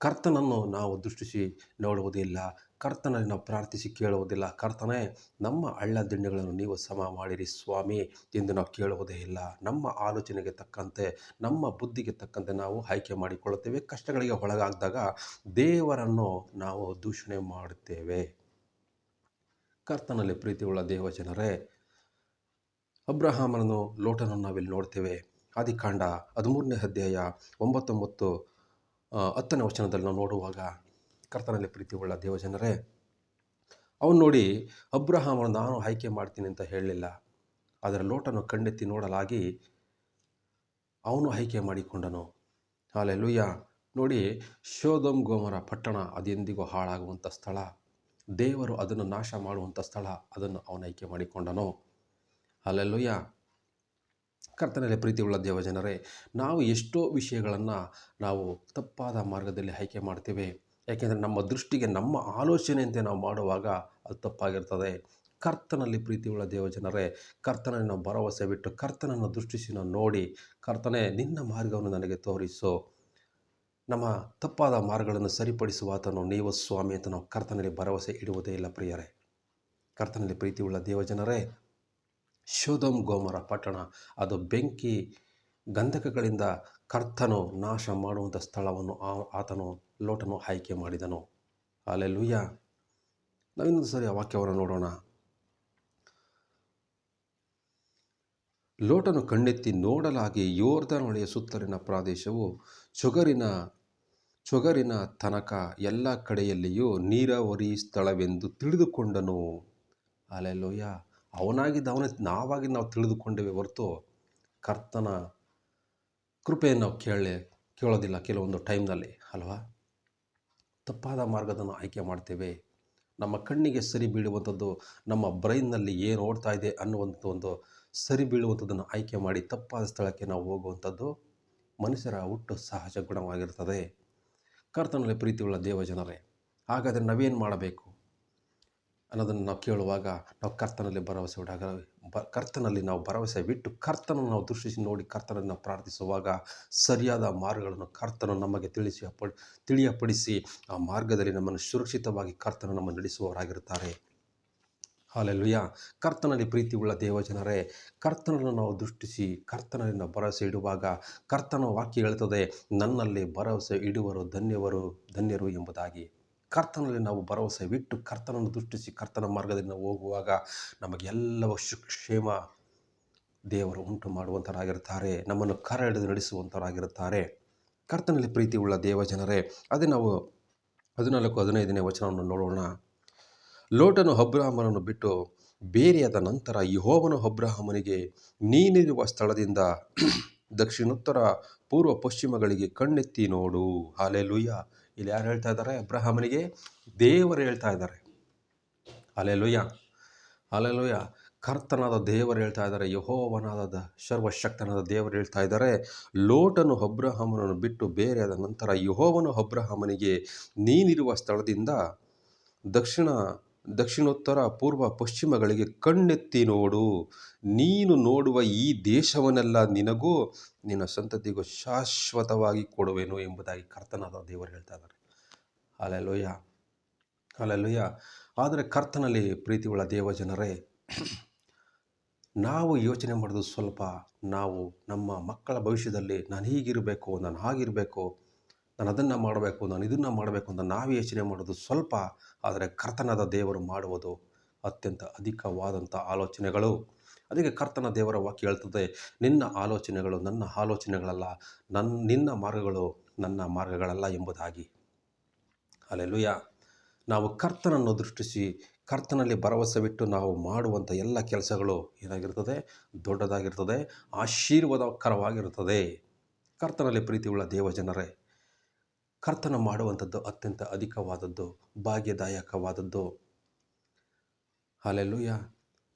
ಕರ್ತನನ್ನು ನಾವು ದೃಷ್ಟಿಸಿ ನೋಡುವುದಿಲ್ಲ, ಕರ್ತನಲ್ಲಿ ನಾವು ಪ್ರಾರ್ಥಿಸಿ ಕೇಳುವುದಿಲ್ಲ. ಕರ್ತನೇ, ನಮ್ಮ ಹಳ್ಳ ದಿಂಡುಗಳನ್ನು ನೀವು ಸಮ ಮಾಡಿರಿ ಸ್ವಾಮಿ ಎಂದು ನಾವು ಕೇಳುವುದೇ ಇಲ್ಲ. ನಮ್ಮ ಆಲೋಚನೆಗೆ ತಕ್ಕಂತೆ, ನಮ್ಮ ಬುದ್ಧಿಗೆ ತಕ್ಕಂತೆ ನಾವು ಆಯ್ಕೆ ಮಾಡಿಕೊಳ್ಳುತ್ತೇವೆ. ಕಷ್ಟಗಳಿಗೆ ಒಳಗಾದಾಗ ದೇವರನ್ನು ನಾವು ದೂಷಣೆ ಮಾಡುತ್ತೇವೆ. ಕರ್ತನಲ್ಲಿ ಪ್ರೀತಿಯುಳ್ಳ ದೇವಜನರೇ ಅಬ್ರಹಾಮನನ್ನು ಲೋಟನನ್ನು ನಾವಿಲ್ಲಿ ನೋಡ್ತೇವೆ. ಆದಿಕಾಂಡ ಹದಿಮೂರನೇ ಅಧ್ಯಾಯ ಒಂಬತ್ತೊಂಬತ್ತು ಹತ್ತನೇ ವಚನದಲ್ಲಿ ನಾವು ನೋಡುವಾಗ ಕರ್ತನಲ್ಲಿ ಪ್ರೀತಿಯುಳ್ಳ ದೇವಜನರೇ, ಅವನು ನೋಡಿ ಅಬ್ರಹಾಮನು ನಾನು ಆಯ್ಕೆ ಮಾಡ್ತೀನಿ ಅಂತ ಹೇಳಲಿಲ್ಲ. ಆದರೆ ಲೋಟನು ಕಂಡೆತ್ತಿ ನೋಡಲಾಗಿ ಅವನು ಆಯ್ಕೆ ಮಾಡಿಕೊಂಡನು. ಹಾಲೆಲುಯ್ಯ ನೋಡಿ ಶೋಧಮ್ ಗೋಮರ ಪಟ್ಟಣ ಅದೆಂದಿಗೂ ಹಾಳಾಗುವಂಥ ಸ್ಥಳ, ದೇವರು ಅದನ್ನು ನಾಶ ಮಾಡುವಂಥ ಸ್ಥಳ ಅದನ್ನು ಅವನು ಆಯ್ಕೆ ಮಾಡಿಕೊಂಡನು. ಅಲ್ಲೆಲ್ಲುಯ್ಯ ಕರ್ತನಲ್ಲಿ ಪ್ರೀತಿಯುಳ್ಳ ದೇವಜನರೇ ನಾವು ಎಷ್ಟೋ ವಿಷಯಗಳನ್ನು ನಾವು ತಪ್ಪಾದ ಮಾರ್ಗದಲ್ಲಿ ಆಯ್ಕೆ ಮಾಡ್ತೇವೆ. ಯಾಕೆಂದರೆ ನಮ್ಮ ದೃಷ್ಟಿಗೆ, ನಮ್ಮ ಆಲೋಚನೆಯಂತೆ ನಾವು ಮಾಡುವಾಗ ಅದು ತಪ್ಪಾಗಿರ್ತದೆ. ಕರ್ತನಲ್ಲಿ ಪ್ರೀತಿಯುಳ್ಳ ದೇವಜನರೇ ಜನರೇ ನಾವು ಭರವಸೆ ಬಿಟ್ಟು ಕರ್ತನನ್ನು ದೃಷ್ಟಿಸಿ ನೋಡಿ, ಕರ್ತನೇ, ನಿನ್ನ ಮಾರ್ಗವನ್ನು ನನಗೆ ತೋರಿಸು. ನಮ್ಮ ತಪ್ಪಾದ ಮಾರ್ಗಗಳನ್ನು ಸರಿಪಡಿಸುವ ಆತನು ನೀವು ಸ್ವಾಮಿ ಅಂತ ನಾವು ಕರ್ತನಲ್ಲಿ ಭರವಸೆ ಇಡುವುದೇ ಇಲ್ಲ ಪ್ರಿಯರೇ. ಕರ್ತನಲ್ಲಿ ಪ್ರೀತಿಯುಳ್ಳ ದೇವಜನರೇ ಶೋಧಮ್ ಗೋಮರ ಪಟ್ಟಣ. ಅದು ಬೆಂಕಿ ಗಂಧಕಗಳಿಂದ ಕರ್ತನು ನಾಶ ಮಾಡುವಂಥ ಸ್ಥಳವನ್ನು ಆತನು, ಲೋಟನು ಆಯ್ಕೆ ಮಾಡಿದನು. ಅಲ್ಲೆಲ್ಲೂಯ್ಯ ನಾವಿನ್ನೊಂದು ಸರಿ ಆ ವಾಕ್ಯವನ್ನು ನೋಡೋಣ. ಲೋಟನು ಕಣ್ಣೆತ್ತಿ ನೋಡಲಾಗಿ ಯೋರ್ಧನ ಹೊಳೆಯ ಸುತ್ತಲಿನ ಪ್ರದೇಶವು ಚೊಗರಿನ ಚೊಗರಿನ ತನಕ ಎಲ್ಲ ಕಡೆಯಲ್ಲಿಯೂ ನೀರಾವರಿ ಸ್ಥಳವೆಂದು ತಿಳಿದುಕೊಂಡನು. ಅಲ್ಲೆಲ್ಲೋಯ್ಯ ಅವನಾಗಿದ್ದ ಅವನ ನಾವಾಗಿ ನಾವು ತಿಳಿದುಕೊಂಡೇವೆ ಹೊರತು ಕರ್ತನ ಕೃಪೆಯನ್ನು ನಾವು ಕೇಳಲೆ ಕೇಳೋದಿಲ್ಲ ಕೆಲವೊಂದು ಟೈಮ್ನಲ್ಲಿ, ಅಲ್ವಾ? ತಪ್ಪಾದ ಮಾರ್ಗದನ್ನು ಆಯ್ಕೆ ಮಾಡ್ತೇವೆ. ನಮ್ಮ ಕಣ್ಣಿಗೆ ಸರಿ ಬೀಳುವಂಥದ್ದು, ನಮ್ಮ ಬ್ರೈನ್ನಲ್ಲಿ ಏನು ಓಡ್ತಾ ಇದೆ ಅನ್ನುವಂಥ ಒಂದು ಸರಿ ಬೀಳುವಂಥದ್ದನ್ನು ಆಯ್ಕೆ ಮಾಡಿ ತಪ್ಪಾದ ಸ್ಥಳಕ್ಕೆ ನಾವು ಹೋಗುವಂಥದ್ದು ಮನುಷ್ಯರ ಹುಟ್ಟು ಸಹಜ ಗುಣವಾಗಿರ್ತದೆ. ಕರ್ತನಲ್ಲಿ ಪ್ರೀತಿಯುಳ್ಳ ದೇವಜನರೇ, ಹಾಗಾದರೆ ನಾವೇನು ಮಾಡಬೇಕು? ಅನ್ನೋದನ್ನು ನಾವು ಕೇಳುವಾಗ ನಾವು ಕರ್ತನಲ್ಲಿ ಭರವಸೆ ಇಡಾಗ ಬ, ಕರ್ತನಲ್ಲಿ ನಾವು ಭರವಸೆ ಬಿಟ್ಟು ಕರ್ತನನ್ನು ನಾವು ದೃಷ್ಟಿಸಿ ನೋಡಿ ಕರ್ತನನ್ನು ಪ್ರಾರ್ಥಿಸುವಾಗ ಸರಿಯಾದ ಮಾರ್ಗಗಳನ್ನು ಕರ್ತನು ನಮಗೆ ತಿಳಿಸಿ ಅಪ್ಪ, ತಿಳಿಯಪಡಿಸಿ ಆ ಮಾರ್ಗದಲ್ಲಿ ನಮ್ಮನ್ನು ಸುರಕ್ಷಿತವಾಗಿ ಕರ್ತನ ನಮ್ಮನ್ನು ನಡೆಸುವವರಾಗಿರುತ್ತಾರೆ. ಹಾಲೆಲ್ಲುಯ್ಯ ಕರ್ತನಲ್ಲಿ ಪ್ರೀತಿ ಉಳ್ಳ ದೇವಜನರೇ, ಕರ್ತನನ್ನು ನಾವು ದೃಷ್ಟಿಸಿ ಕರ್ತನಲ್ಲಿ ಭರವಸೆ ಇಡುವಾಗ ಕರ್ತನ ವಾಕ್ಯ ಹೇಳ್ತದೆ, ನನ್ನಲ್ಲಿ ಭರವಸೆ ಇಡುವರು ಧನ್ಯವರು, ಧನ್ಯರು ಎಂಬುದಾಗಿ. ಕರ್ತನಲ್ಲಿ ನಾವು ಭರವಸೆ ಬಿಟ್ಟು ಕರ್ತನನ್ನು ದೃಷ್ಟಿಸಿ ಕರ್ತನ ಮಾರ್ಗದಲ್ಲಿ ನಾವು ಹೋಗುವಾಗ ನಮಗೆಲ್ಲವೂ ಕ್ಷೇಮ ದೇವರು ಉಂಟು ಮಾಡುವಂಥರಾಗಿರ್ತಾರೆ ನಮ್ಮನ್ನು ಕರ ಹಿಡಿದು ನಡೆಸುವಂಥವರಾಗಿರುತ್ತಾರೆ ಕರ್ತನಲ್ಲಿ ಪ್ರೀತಿ ಉಳ್ಳ ದೇವಜನರೇ, ಅದೇ ನಾವು ಹದಿನಾಲ್ಕು ಹದಿನೈದನೇ ವಚನವನ್ನು ನೋಡೋಣ. ಲೋಟನು ಅಬ್ರಾಹ್ಮನನ್ನು ಬಿಟ್ಟು ಬೇರೆಯಾದ ನಂತರ ಯಹೋವನು ಅಬ್ರಾಹ್ಮನಿಗೆ, ನೀನಿರುವ ಸ್ಥಳದಿಂದ ದಕ್ಷಿಣೋತ್ತರ, ಪೂರ್ವ ಪಶ್ಚಿಮಗಳಿಗೆ ಕಣ್ಣೆತ್ತಿ ನೋಡು. ಹಾಲೆ ಲುಯ್ಯ ಇಲ್ಲಿ ಯಾರು ಹೇಳ್ತಾ ಇದ್ದಾರೆ? ಅಬ್ರಹಾಮನಿಗೆ ದೇವರು ಹೇಳ್ತಾ ಇದ್ದಾರೆ. ಅಲೆಲುಯ್ಯ ಅಲೆಲುಯ್ಯ ಲುಯ್ಯ ಕರ್ತನಾದ ದೇವರು ಹೇಳ್ತಾ ಇದ್ದಾರೆ. ಯಹೋವನಾದ ಸರ್ವಶಕ್ತನಾದ ದೇವರು ಹೇಳ್ತಾ ಇದ್ದಾರೆ. ಲೋಟನು ಅಬ್ರಹಾಮನನ್ನು ಬಿಟ್ಟು ಬೇರೆ ಆದ ನಂತರ ಯಹೋವನು ಅಬ್ರಹಾಮನಿಗೆ, ನೀನಿರುವ ಸ್ಥಳದಿಂದ ದಕ್ಷಿಣ ದಕ್ಷಿಣೋತ್ತರ ಪೂರ್ವ ಪಶ್ಚಿಮಗಳಿಗೆ ಕಣ್ಣೆತ್ತಿ ನೋಡು. ನೀನು ನೋಡುವ ಈ ದೇಶವನ್ನೆಲ್ಲ ನಿನಗೂ ನಿನ್ನ ಸಂತತಿಗೂ ಶಾಶ್ವತವಾಗಿ ಕೊಡುವೆನು ಎಂಬುದಾಗಿ ಕರ್ತನಾದ ದೇವರು ಹೇಳ್ತಾ ಇದ್ದಾರೆ. ಅಲೆಲೋಯ ಅಲೆಲೋಯ ಆದರೆ ಕರ್ತನಲ್ಲಿ ಪ್ರೀತಿಯುಳ್ಳ ದೇವಜನರೇ, ನಾವು ಯೋಚನೆ ಮಾಡೋದು ಸ್ವಲ್ಪ ನಾವು ನಮ್ಮ ಮಕ್ಕಳ ಭವಿಷ್ಯದಲ್ಲಿ ನಾನು ಹೀಗಿರಬೇಕು, ನಾನು ಹಾಗಿರಬೇಕು ನಾನು ಅದನ್ನು ಮಾಡಬೇಕು, ನಾನು ಇದನ್ನು ಮಾಡಬೇಕು ಅಂತ ನಾವು ಯೋಚನೆ ಮಾಡೋದು ಸ್ವಲ್ಪ ಆದರೆ ಕರ್ತನಾದ ದೇವರು ಮಾಡುವುದು ಅತ್ಯಂತ ಅಧಿಕವಾದಂಥ ಆಲೋಚನೆಗಳು. ಅದಕ್ಕೆ ಕರ್ತನ ದೇವರ ವಾಕ್ಯ ಹೇಳ್ತದೆ, ನಿನ್ನ ಆಲೋಚನೆಗಳು ನನ್ನ ಆಲೋಚನೆಗಳಲ್ಲ ನನ್ನ ನಿನ್ನ ಮಾರ್ಗಗಳು ನನ್ನ ಮಾರ್ಗಗಳಲ್ಲ ಎಂಬುದಾಗಿ. ಅಲ್ಲೆಲ್ಲುಯ್ಯ ನಾವು ಕರ್ತನನ್ನು ದೃಷ್ಟಿಸಿ ಕರ್ತನಲ್ಲಿ ಭರವಸೆ ಬಿಟ್ಟು ನಾವು ಮಾಡುವಂಥ ಎಲ್ಲ ಕೆಲಸಗಳು ಏನಾಗಿರ್ತದೆ? ದೊಡ್ಡದಾಗಿರ್ತದೆ ಆಶೀರ್ವಾದಕರವಾಗಿರುತ್ತದೆ ಕರ್ತನಲ್ಲಿ ಪ್ರೀತಿಯುಳ್ಳ ದೇವಜನರೇ ಕರ್ತನ ಮಾಡುವಂಥದ್ದು ಅತ್ಯಂತ ಅಧಿಕವಾದದ್ದು, ಭಾಗ್ಯದಾಯಕವಾದದ್ದು. ಅಲ್ಲೆಲ್ಲೂಯ್ಯ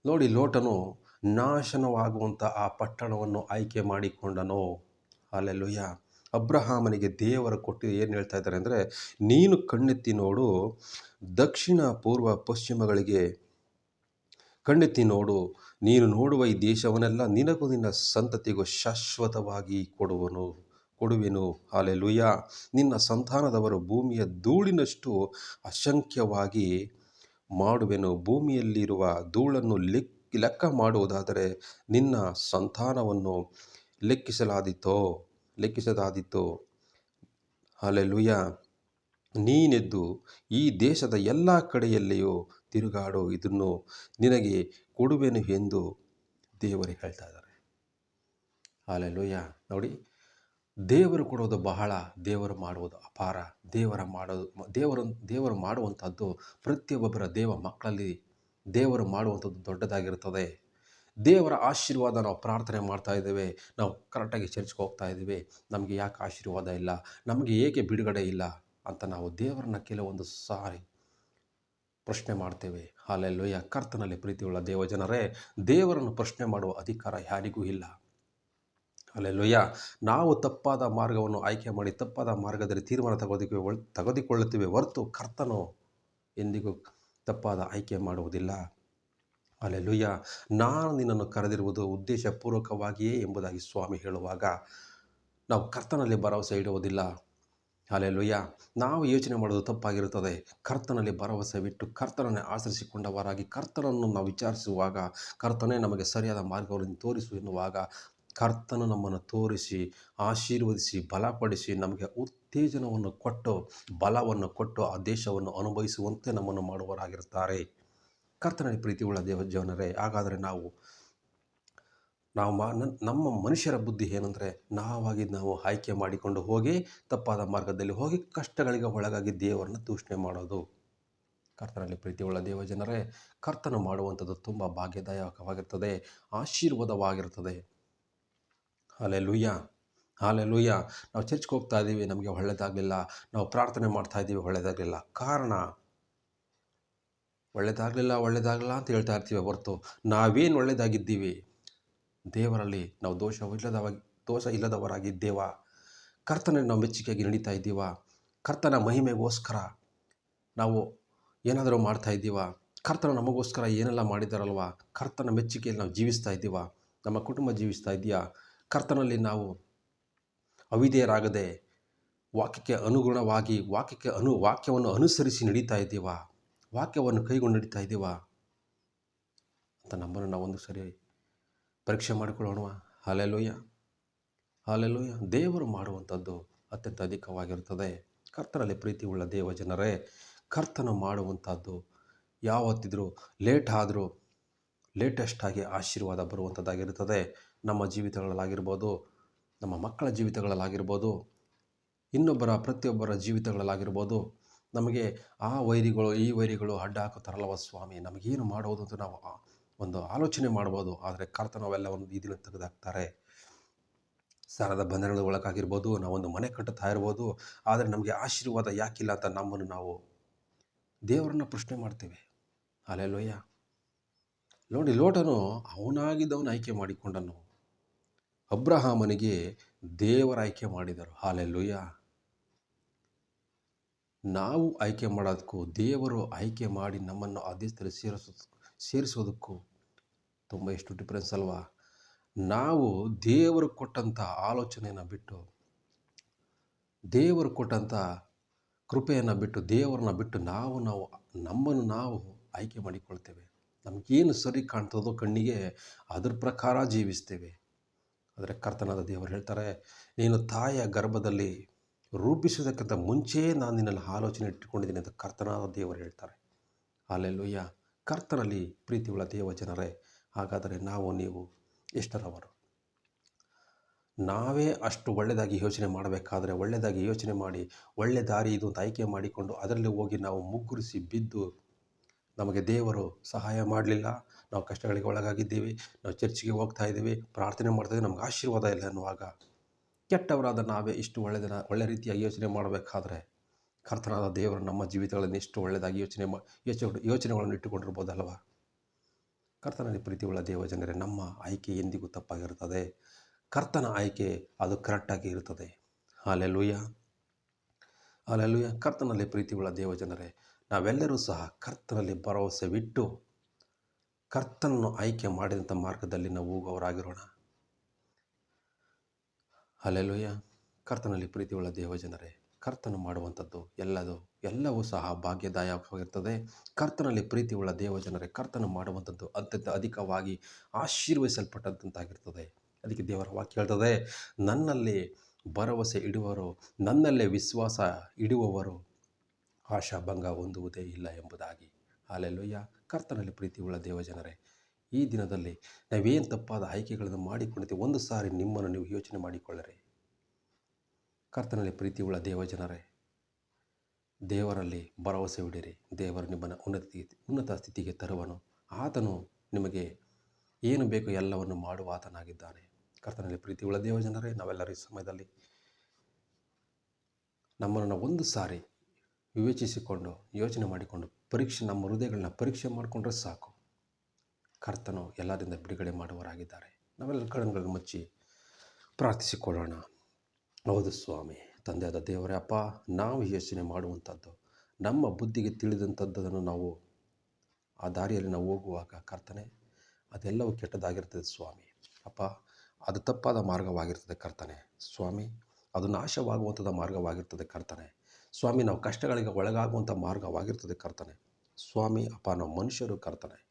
ನೋಡಿ, ಲೋಟನು ನಾಶನವಾಗುವಂಥ ಆ ಪಟ್ಟಣವನ್ನು ಆಯ್ಕೆ ಮಾಡಿಕೊಂಡನು. ಅಲ್ಲೆಲ್ಲೂಯ್ಯ ಅಬ್ರಹಾಮನಿಗೆ ದೇವರು ಕೊಟ್ಟು ಏನು ಹೇಳ್ತಾ ಇದ್ದಾರೆ ಅಂದರೆ, ನೀನು ಕಣ್ಣೆತ್ತಿ ನೋಡು, ದಕ್ಷಿಣ, ಪೂರ್ವ, ಪಶ್ಚಿಮಗಳಿಗೆ ಕಣ್ಣೆತ್ತಿ ನೋಡು. ನೀನು ನೋಡುವ ಈ ದೇಶವನ್ನೆಲ್ಲ ನಿನಗೂ ನಿನ್ನ ಸಂತತಿಗೂ ಶಾಶ್ವತವಾಗಿ ಕೊಡುವನು. ಕೊಡುವೆನು. ಹಾಲೆಲುಯ್ಯ ನಿನ್ನ ಸಂತಾನದವರು ಭೂಮಿಯ ಧೂಳಿನಷ್ಟು ಅಸಂಖ್ಯವಾಗಿ ಮಾಡುವೆನು. ಭೂಮಿಯಲ್ಲಿರುವ ಧೂಳನ್ನು ಲೆಕ್, ಲೆಕ್ಕ ಮಾಡುವುದಾದರೆ ನಿನ್ನ ಸಂತಾನವನ್ನು ಲೆಕ್ಕಿಸಲಾದೀತೋ? ಲೆಕ್ಕಿಸಲಾದೀತೋ ಹಾಲೆಲುಯ್ಯ ನೀನೆದ್ದು ಈ ದೇಶದ ಎಲ್ಲ ಕಡೆಯಲ್ಲಿಯೂ ತಿರುಗಾಡು. ಇದನ್ನು ನಿನಗೆ ಕೊಡುವೆನು ಎಂದು ದೇವರು ಹೇಳ್ತಾ ಇದ್ದಾರೆ. ಹಾಲೆಲುಯ್ಯ ನೋಡಿ ದೇವರು ಕೊಡೋದು ಬಹಳ, ದೇವರು ಮಾಡುವುದು ಅಪಾರ. ದೇವರ ಮಾಡೋದು, ದೇವರು ದೇವರು ಮಾಡುವಂಥದ್ದು ಪ್ರತಿಯೊಬ್ಬರ ದೇವ ಮಕ್ಕಳಲ್ಲಿ ದೇವರು ಮಾಡುವಂಥದ್ದು ದೊಡ್ಡದಾಗಿರುತ್ತದೆ. ದೇವರ ಆಶೀರ್ವಾದ ನಾವು ಪ್ರಾರ್ಥನೆ ಮಾಡ್ತಾ ಇದ್ದೇವೆ, ನಾವು ಕರೆಕ್ಟಾಗಿ ಚರ್ಚ್ಗೆ ಹೋಗ್ತಾ ಇದ್ದೀವಿ, ನಮಗೆ ಯಾಕೆ ಆಶೀರ್ವಾದ ಇಲ್ಲ, ನಮಗೆ ಏಕೆ ಬಿಡುಗಡೆ ಇಲ್ಲ ಅಂತ ನಾವು ದೇವರನ್ನ ಕೆಲವೊಂದು ಸಾರಿ ಪ್ರಶ್ನೆ ಮಾಡ್ತೇವೆ. ಹಾಲೆಲ್ಲೋಯ್ಯ ಕರ್ತನಲ್ಲಿ ಪ್ರೀತಿಯುಳ್ಳ ದೇವಜನರೇ, ದೇವರನ್ನು ಪ್ರಶ್ನೆ ಮಾಡುವ ಅಧಿಕಾರ ಯಾರಿಗೂ ಇಲ್ಲ. ಅಲ್ಲೆಲ್ಲೋಯ್ಯ ನಾವು ತಪ್ಪಾದ ಮಾರ್ಗವನ್ನು ಆಯ್ಕೆ ಮಾಡಿ ತಪ್ಪಾದ ಮಾರ್ಗದಲ್ಲಿ ತೀರ್ಮಾನ ತೆಗೆದುಕೊಳ್ಳ ತೆಗೆದುಕೊಳ್ಳುತ್ತೇವೆ ಹೊರತು ಕರ್ತನು ಎಂದಿಗೂ ತಪ್ಪಾದ ಆಯ್ಕೆ ಮಾಡುವುದಿಲ್ಲ. ಅಲ್ಲೆಲ್ಲೋಯ್ಯ ನಾನು ನಿನ್ನನ್ನು ಕರೆದಿರುವುದು ಉದ್ದೇಶಪೂರ್ವಕವಾಗಿಯೇ ಎಂಬುದಾಗಿ ಸ್ವಾಮಿ ಹೇಳುವಾಗ ನಾವು ಕರ್ತನಲ್ಲಿ ಭರವಸೆ ಇಡುವುದಿಲ್ಲ. ಅಲ್ಲೆಲ್ಲೋಯ್ಯ ನಾವು ಯೋಚನೆ ಮಾಡೋದು ತಪ್ಪಾಗಿರುತ್ತದೆ. ಕರ್ತನಲ್ಲಿ ಭರವಸೆ ಬಿಟ್ಟು ಕರ್ತನನ್ನೇ ಆಚರಿಸಿಕೊಂಡವರಾಗಿ ಕರ್ತನನ್ನು ನಾವು ವಿಚಾರಿಸುವಾಗ ಕರ್ತನೇ ನಮಗೆ ಸರಿಯಾದ ಮಾರ್ಗವನ್ನು ತೋರಿಸು ಎನ್ನುವಾಗ ಕರ್ತನು ನಮ್ಮನ್ನು ತೋರಿಸಿ, ಆಶೀರ್ವದಿಸಿ, ಬಲಪಡಿಸಿ, ನಮಗೆ ಉತ್ತೇಜನವನ್ನು ಕೊಟ್ಟು, ಬಲವನ್ನು ಕೊಟ್ಟು ಆ ದೇಶವನ್ನು ಅನುಭವಿಸುವಂತೆ ನಮ್ಮನ್ನು ಮಾಡುವವರಾಗಿರುತ್ತಾರೆ. ಕರ್ತನಲ್ಲಿ ಪ್ರೀತಿಯುಳ್ಳ ದೇವ ಜೀವನರೇ, ಹಾಗಾದರೆ ನಾವು ನಾವು ನಮ್ಮ ಮನುಷ್ಯರ ಬುದ್ಧಿ ಏನಂದರೆ, ನಾವಾಗಿ ನಾವು ಆಯ್ಕೆ ಮಾಡಿಕೊಂಡು ಹೋಗಿ, ತಪ್ಪಾದ ಮಾರ್ಗದಲ್ಲಿ ಹೋಗಿ ಕಷ್ಟಗಳಿಗೆ ಒಳಗಾಗಿ ದೇವರನ್ನು ತೂಷಣೆ ಮಾಡೋದು. ಕರ್ತನಲ್ಲಿ ಪ್ರೀತಿಯುಳ್ಳ ದೇವ ಜನರೇ ಕರ್ತನ ಮಾಡುವಂಥದ್ದು ತುಂಬ ಭಾಗ್ಯದಾಯಕವಾಗಿರ್ತದೆ, ಆಶೀರ್ವಾದವಾಗಿರ್ತದೆ. ಹಾಲೆ ಲುಯ್ಯ ಹಾಲೆ ಲುಯ್ಯ ನಾವು ಚರ್ಚ್ಗೆ ಹೋಗ್ತಾ ಇದ್ದೀವಿ, ನಮಗೆ ಒಳ್ಳೆಯದಾಗಲಿಲ್ಲ ನಾವು ಪ್ರಾರ್ಥನೆ ಮಾಡ್ತಾ ಇದ್ದೀವಿ ಒಳ್ಳೆಯದಾಗಲಿಲ್ಲ ಕಾರಣ? ಒಳ್ಳೆಯದಾಗಲಿಲ್ಲ ಒಳ್ಳೆಯದಾಗಲಿಲ್ಲ ಅಂತ ಹೇಳ್ತಾ ಇರ್ತೀವಿ ಹೊರತು. ನಾವೇನು ಒಳ್ಳೆಯದಾಗಿದ್ದೀವಿ ದೇವರಲ್ಲಿ ನಾವು ದೋಷವಿಲ್ಲದವಾಗಿ ದೋಷ ಇಲ್ಲದವರಾಗಿದ್ದೇವ. ಕರ್ತನ ನಾವು ಮೆಚ್ಚುಗೆಗೆ ನಡೀತಾ ಇದ್ದೀವ. ಕರ್ತನ ಮಹಿಮೆಗೋಸ್ಕರ ನಾವು ಏನಾದರೂ ಮಾಡ್ತಾ ಇದ್ದೀವ? ಕರ್ತನ ನಮಗೋಸ್ಕರ ಏನೆಲ್ಲ ಮಾಡಿದಾರಲ್ವ ಕರ್ತನ ಮೆಚ್ಚುಗೆಯಲ್ಲಿ ನಾವು ಜೀವಿಸ್ತಾ ಇದ್ದೀವ? ನಮ್ಮ ಕುಟುಂಬ ಜೀವಿಸ್ತಾ ಇದೆಯಾ ಕರ್ತನಲ್ಲಿ ನಾವು ಅವಿದೇಯರಾಗದೆ ವಾಕ್ಯಕ್ಕೆ ಅನುಗುಣವಾಗಿ, ವಾಕ್ಯಕ್ಕೆ ಅನು, ವಾಕ್ಯವನ್ನು ಅನುಸರಿಸಿ ನಡೀತಾ ಇದ್ದೀವ? ವಾಕ್ಯವನ್ನು ಕೈಗೊಂಡು ನಡೀತಾ ಇದ್ದೀವ? ಅಂತ ನಮ್ಮನ್ನು ನಾವು ಒಂದು ಸರಿ ಪರೀಕ್ಷೆ ಮಾಡಿಕೊಳ್ಳೋಣ ಹಾಲೆಲೋಯ ಹಾಲೆಲೋಯ ದೇವರು ಮಾಡುವಂಥದ್ದು ಅತ್ಯಂತ ಅಧಿಕವಾಗಿರುತ್ತದೆ. ಕರ್ತನಲ್ಲಿ ಪ್ರೀತಿ ಉಳ್ಳ ದೇವ ಜನರೇ, ಕರ್ತನ ಮಾಡುವಂಥದ್ದು ಯಾವತ್ತಿದ್ರೂ ಲೇಟ್ ಆದರೂ ಲೇಟೆಸ್ಟಾಗಿ ಆಶೀರ್ವಾದ ಬರುವಂಥದ್ದಾಗಿರುತ್ತದೆ. ನಮ್ಮ ಜೀವಿತಗಳಲ್ಲಾಗಿರ್ಬೋದು, ನಮ್ಮ ಮಕ್ಕಳ ಜೀವಿತಗಳಲ್ಲಾಗಿರ್ಬೋದು, ಇನ್ನೊಬ್ಬರ ಪ್ರತಿಯೊಬ್ಬರ ಜೀವಿತಗಳಲ್ಲಾಗಿರ್ಬೋದು, ನಮಗೆ ಆ ವೈರಿಗಳು, ಈ ವೈರಿಗಳು ಅಡ್ಡ ಹಾಕುತ್ತಾರಲ್ಲವ ಸ್ವಾಮಿ? ನಮಗೇನು ಮಾಡೋದು ಅಂತ ನಾವು ಒಂದು ಆಲೋಚನೆ ಮಾಡ್ಬೋದು. ಆದರೆ ಕರ್ತನ ಒಂದು ಈ ದಿನ ತೆಗೆದಾಕ್ತಾರೆ. ಸಾಲದ ಬಂಧನಗಳ ಒಳಗಾಗಿರ್ಬೋದು, ನಾವೊಂದು ಮನೆ ಕಟ್ಟುತ್ತಾ ಇರ್ಬೋದು. ಆದರೆ ನಮಗೆ ಆಶೀರ್ವಾದ ಯಾಕಿಲ್ಲ ಅಂತ ನಮ್ಮನ್ನು ನಾವು ದೇವರನ್ನ ಪ್ರಶ್ನೆ ಮಾಡ್ತೇವೆ. ಅಲೆ ಲೋಯ್ಯ ನೋಡಿ ಲೋಟನು ಅವನಾಗಿದ್ದವನು ಆಯ್ಕೆ ಮಾಡಿಕೊಂಡನು. ಅಬ್ರಹಾಮನಿಗೆ ದೇವರ ಆಯ್ಕೆ ಮಾಡಿದರು. ಹಾಲೆಲ್ಲುಯ್ಯ ನಾವು ಆಯ್ಕೆ ಮಾಡೋದಕ್ಕೂ, ದೇವರು ಆಯ್ಕೆ ಮಾಡಿ ನಮ್ಮನ್ನು ಆ ದೇಶದಲ್ಲಿ ಸೇರಿಸೋ, ಸೇರಿಸೋದಕ್ಕೂ ತುಂಬ ಎಷ್ಟು ಡಿಫ್ರೆನ್ಸ್ ಅಲ್ವಾ? ನಾವು ದೇವರು ಕೊಟ್ಟಂಥ ಆಲೋಚನೆಯನ್ನು ಬಿಟ್ಟು, ದೇವರು ಕೊಟ್ಟಂಥ ಕೃಪೆಯನ್ನು ಬಿಟ್ಟು, ದೇವರನ್ನ ಬಿಟ್ಟು ನಾವು ನಾವು, ನಮ್ಮನ್ನು ನಾವು ಆಯ್ಕೆ ಮಾಡಿಕೊಳ್ತೇವೆ. ನಮಗೇನು ಸರಿ ಕಾಣ್ತದೋ ಕಣ್ಣಿಗೆ ಅದ್ರ ಪ್ರಕಾರ ಜೀವಿಸ್ತೇವೆ. ಆದರೆ ಕರ್ತನಾದ ದೇವರು ಹೇಳ್ತಾರೆ, ನೀನು ತಾಯಿಯ ಗರ್ಭದಲ್ಲಿ ರೂಪಿಸೋದಕ್ಕಿಂತ ಮುಂಚೆ ನಾನು ನಿನ್ನಲ್ಲಿ ಆಲೋಚನೆ ಇಟ್ಟುಕೊಂಡಿದ್ದೀನಿ ಅಂತ ಕರ್ತನಾದ ದೇವರು ಹೇಳ್ತಾರೆ. ಅಲ್ಲೆಲ್ಲುಯ್ಯ ಕರ್ತನಲ್ಲಿ ಪ್ರೀತಿಯುಳ್ಳ ದೇವ ಜನರೇ ಹಾಗಾದರೆ ನಾವು ನೀವು ಎಷ್ಟರವರು? ನಾವೇ ಅಷ್ಟು ಒಳ್ಳೆಯದಾಗಿ ಯೋಚನೆ ಮಾಡಬೇಕಾದ್ರೆ ಒಳ್ಳೆಯದಾಗಿ ಯೋಚನೆ ಮಾಡಿ, ಒಳ್ಳೆ ದಾರಿ ಇದು ಅಂತ ಆಯ್ಕೆ ಮಾಡಿಕೊಂಡು ಅದರಲ್ಲಿ ಹೋಗಿ ನಾವು ಮುಗ್ಗುರಿಸಿ ಬಿದ್ದು ನಮಗೆ ದೇವರು ಸಹಾಯ ಮಾಡಲಿಲ್ಲ. ನಾವು ಕಷ್ಟಗಳಿಗೆ ಒಳಗಾಗಿದ್ದೀವಿ. ನಾವು ಚರ್ಚಿಗೆ ಹೋಗ್ತಾ ಇದ್ದೀವಿ. ಪ್ರಾರ್ಥನೆ ಮಾಡ್ತಾ ನಮ್ಗೆ ಆಶೀರ್ವಾದ ಇಲ್ಲ ಅನ್ನುವಾಗ ಕೆಟ್ಟವರಾದ ನಾವೇ ಇಷ್ಟು ಒಳ್ಳೆಯದನ್ನು ಒಳ್ಳೆ ರೀತಿಯಾಗಿ ಯೋಚನೆ ಮಾಡಬೇಕಾದ್ರೆ ಕರ್ತನಾದ ದೇವರು ನಮ್ಮ ಜೀವಿತಗಳನ್ನು ಎಷ್ಟು ಒಳ್ಳೆಯದಾಗಿ ಯೋಚನೆ ಮಾ ಯೋಚನೆ ಯೋಚನೆಗಳನ್ನು ಇಟ್ಟುಕೊಂಡಿರ್ಬೋದಲ್ವ? ಕರ್ತನಲ್ಲಿ ಪ್ರೀತಿಯುಳ್ಳ ದೇವ ಜನರೇ, ನಮ್ಮ ಆಯ್ಕೆ ಎಂದಿಗೂ ತಪ್ಪಾಗಿರುತ್ತದೆ. ಕರ್ತನ ಆಯ್ಕೆ ಅದು ಕರೆಕ್ಟಾಗಿ ಇರುತ್ತದೆ. ಹಾಲೆಲುಯ್ಯ ಹಾಲೆಲುಯ್ಯ ಕರ್ತನಲ್ಲಿ ಪ್ರೀತಿಯುಳ್ಳ ದೇವ ಜನರೇ ನಾವೆಲ್ಲರೂ ಸಹ ಕರ್ತನಲ್ಲಿ ಭರವಸೆವಿಟ್ಟು ಕರ್ತನನ್ನು ಆಯ್ಕೆ ಮಾಡಿದಂಥ ಮಾರ್ಗದಲ್ಲಿ ನಾವು ಹೋಗೋರಾಗಿರೋಣ ಅಲ್ಲೆಲುಯ್ಯ ಕರ್ತನಲ್ಲಿ ಪ್ರೀತಿಯುಳ್ಳ ದೇವಜನರೇ ಕರ್ತನು ಮಾಡುವಂಥದ್ದು ಎಲ್ಲದು, ಎಲ್ಲವೂ ಸಹ ಭಾಗ್ಯದಾಯಕವಾಗಿರ್ತದೆ. ಕರ್ತನಲ್ಲಿ ಪ್ರೀತಿಯುಳ್ಳ ದೇವಜನರೇ ಕರ್ತನು ಮಾಡುವಂಥದ್ದು ಅತ್ಯಂತ ಅಧಿಕವಾಗಿ ಆಶೀರ್ವದಿಸಲ್ಪಟ್ಟಂತಾಗಿರ್ತದೆ ಅದಕ್ಕೆ ದೇವರ ವಾಕ್ಯ ಹೇಳ್ತದೆ, ನನ್ನಲ್ಲಿ ಭರವಸೆ ಇಡುವರು, ನನ್ನಲ್ಲೇ ವಿಶ್ವಾಸ ಇಡುವವರು ಆಶಾಭಂಗ ಹೊಂದುವುದೇ ಇಲ್ಲ ಎಂಬುದಾಗಿ. ಅಲ್ಲೆಲ್ಲುಯ್ಯ ಕರ್ತನಲ್ಲಿ ಪ್ರೀತಿಯುಳ್ಳ ದೇವಜನರೇ, ಈ ದಿನದಲ್ಲಿ ನಾವೇನು ತಪ್ಪಾದ ಆಯ್ಕೆಗಳನ್ನು ಮಾಡಿಕೊಂಡಿದ್ದೀವಿ, ಒಂದು ಸಾರಿ ನಿಮ್ಮನ್ನು ನೀವು ಯೋಚನೆ ಮಾಡಿಕೊಳ್ಳಿರಿ. ಕರ್ತನಲ್ಲಿ ಪ್ರೀತಿಯುಳ್ಳ ದೇವಜನರೇ, ದೇವರಲ್ಲಿ ಭರವಸೆ ಬಿಡಿರಿ ದೇವರು ನಿಮ್ಮನ್ನು ಉನ್ನತಿ, ಉನ್ನತ ಸ್ಥಿತಿಗೆ ತರುವನು. ಆತನು ನಿಮಗೆ ಏನು ಬೇಕು ಎಲ್ಲವನ್ನು ಮಾಡುವ ಆತನಾಗಿದ್ದಾನೆ. ಕರ್ತನಲ್ಲಿ ಪ್ರೀತಿಯುಳ್ಳ ದೇವಜನರೇ, ನಾವೆಲ್ಲರೂ ಈ ಸಮಯದಲ್ಲಿ ನಮ್ಮನ್ನು ಒಂದು ಸಾರಿ ವಿವೇಚಿಸಿಕೊಂಡು, ಯೋಚನೆ ಮಾಡಿಕೊಂಡು, ಪರೀಕ್ಷೆ, ನಮ್ಮ ಹೃದಯಗಳನ್ನ ಪರೀಕ್ಷೆ ಮಾಡಿಕೊಂಡ್ರೆ ಸಾಕು. ಕರ್ತನು ಎಲ್ಲರಿಂದ ಬಿಡುಗಡೆ ಮಾಡುವರಾಗಿದ್ದಾರೆ ನಾವೆಲ್ಲ ಕಣ್ಣುಗಳನ್ನು ಮುಚ್ಚಿ ಪ್ರಾರ್ಥಿಸಿಕೊಳ್ಳೋಣ. ಹೌದು ಸ್ವಾಮಿ, ತಂದೆಯಾದ ದೇವರೇ, ಅಪ್ಪ, ನಾವು ಯೋಚನೆ ಮಾಡುವಂಥದ್ದು, ನಮ್ಮ ಬುದ್ಧಿಗೆ ತಿಳಿದಂಥದ್ದನ್ನು ನಾವು ಆ ದಾರಿಯಲ್ಲಿ ನಾವು ಹೋಗುವಾಗ ಕರ್ತನೆ, ಅದೆಲ್ಲವೂ ಕೆಟ್ಟದಾಗಿರ್ತದೆ ಸ್ವಾಮಿ. ಅಪ್ಪ, ಅದು ತಪ್ಪಾದ ಮಾರ್ಗವಾಗಿರ್ತದೆ ಕರ್ತನೆ. ಸ್ವಾಮಿ, ಅದು ನಾಶವಾಗುವಂಥದ್ದು ಮಾರ್ಗವಾಗಿರ್ತದೆ ಕರ್ತನೆ. ಸ್ವಾಮಿ ನಾವು ಕಷ್ಟಗಳಿಗೆ ಒಳಗಾಗುವಂಥ ಮಾರ್ಗವಾಗಿರ್ತದೆ ಕರ್ತನೆ. ಸ್ವಾಮಿ, ಅಪ್ಪ, ನಾವು ಮನುಷ್ಯರು ಕರ್ತನೆ.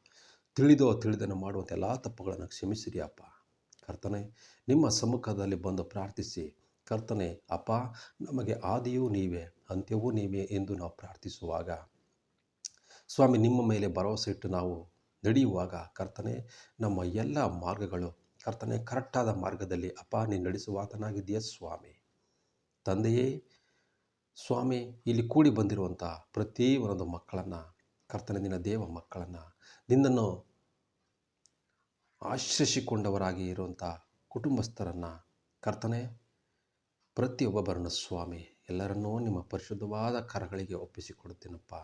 ತಿಳಿದೋ ತಿಳಿದನ್ನು ಮಾಡುವಂಥ ಎಲ್ಲ ತಪ್ಪುಗಳನ್ನು ಕ್ಷಮಿಸಿರಿ ಅಪ್ಪ. ಕರ್ತನೆ, ನಿಮ್ಮ ಸಮ್ಮುಖದಲ್ಲಿ ಬಂದು ಪ್ರಾರ್ಥಿಸಿ. ಕರ್ತನೆ, ಅಪ್ಪ, ನಮಗೆ ಆದಿಯೂ ನೀವೇ, ಅಂತ್ಯವೂ ನೀವೇ ಎಂದು ನಾವು ಪ್ರಾರ್ಥಿಸುವಾಗ, ಸ್ವಾಮಿ, ನಿಮ್ಮ ಮೇಲೆ ಭರವಸೆ ಇಟ್ಟು ನಾವು ನಡೆಯುವಾಗ ಕರ್ತನೆ, ನಮ್ಮ ಎಲ್ಲ ಮಾರ್ಗಗಳು ಕರ್ತನೆ ಕರೆಕ್ಟಾದ ಮಾರ್ಗದಲ್ಲಿ ಅಪ್ಪ ನೀನು ನಡೆಸುವಾತನಾಗಿದೆಯಾ ಸ್ವಾಮಿ. ತಂದೆಯೇ ಸ್ವಾಮಿ, ಇಲ್ಲಿ ಕೂಡಿ ಬಂದಿರುವಂಥ ಪ್ರತಿ ಒಂದು ಮಕ್ಕಳನ್ನು, ಕರ್ತನೆ ನಿನ್ನ ದೇವ ಮಕ್ಕಳನ್ನು, ನಿನ್ನನ್ನು ಆಶ್ರಯಿಸಿಕೊಂಡವರಾಗಿ ಇರುವಂಥ ಕುಟುಂಬಸ್ಥರನ್ನು ಕರ್ತನೆ ಪ್ರತಿಯೊಬ್ಬೊಬ್ಬರನ್ನು ಸ್ವಾಮಿ, ಎಲ್ಲರನ್ನೂ ನಿಮ್ಮ ಪರಿಶುದ್ಧವಾದ ಕರಗಳಿಗೆ ಒಪ್ಪಿಸಿಕೊಡುತ್ತೇನಪ್ಪ.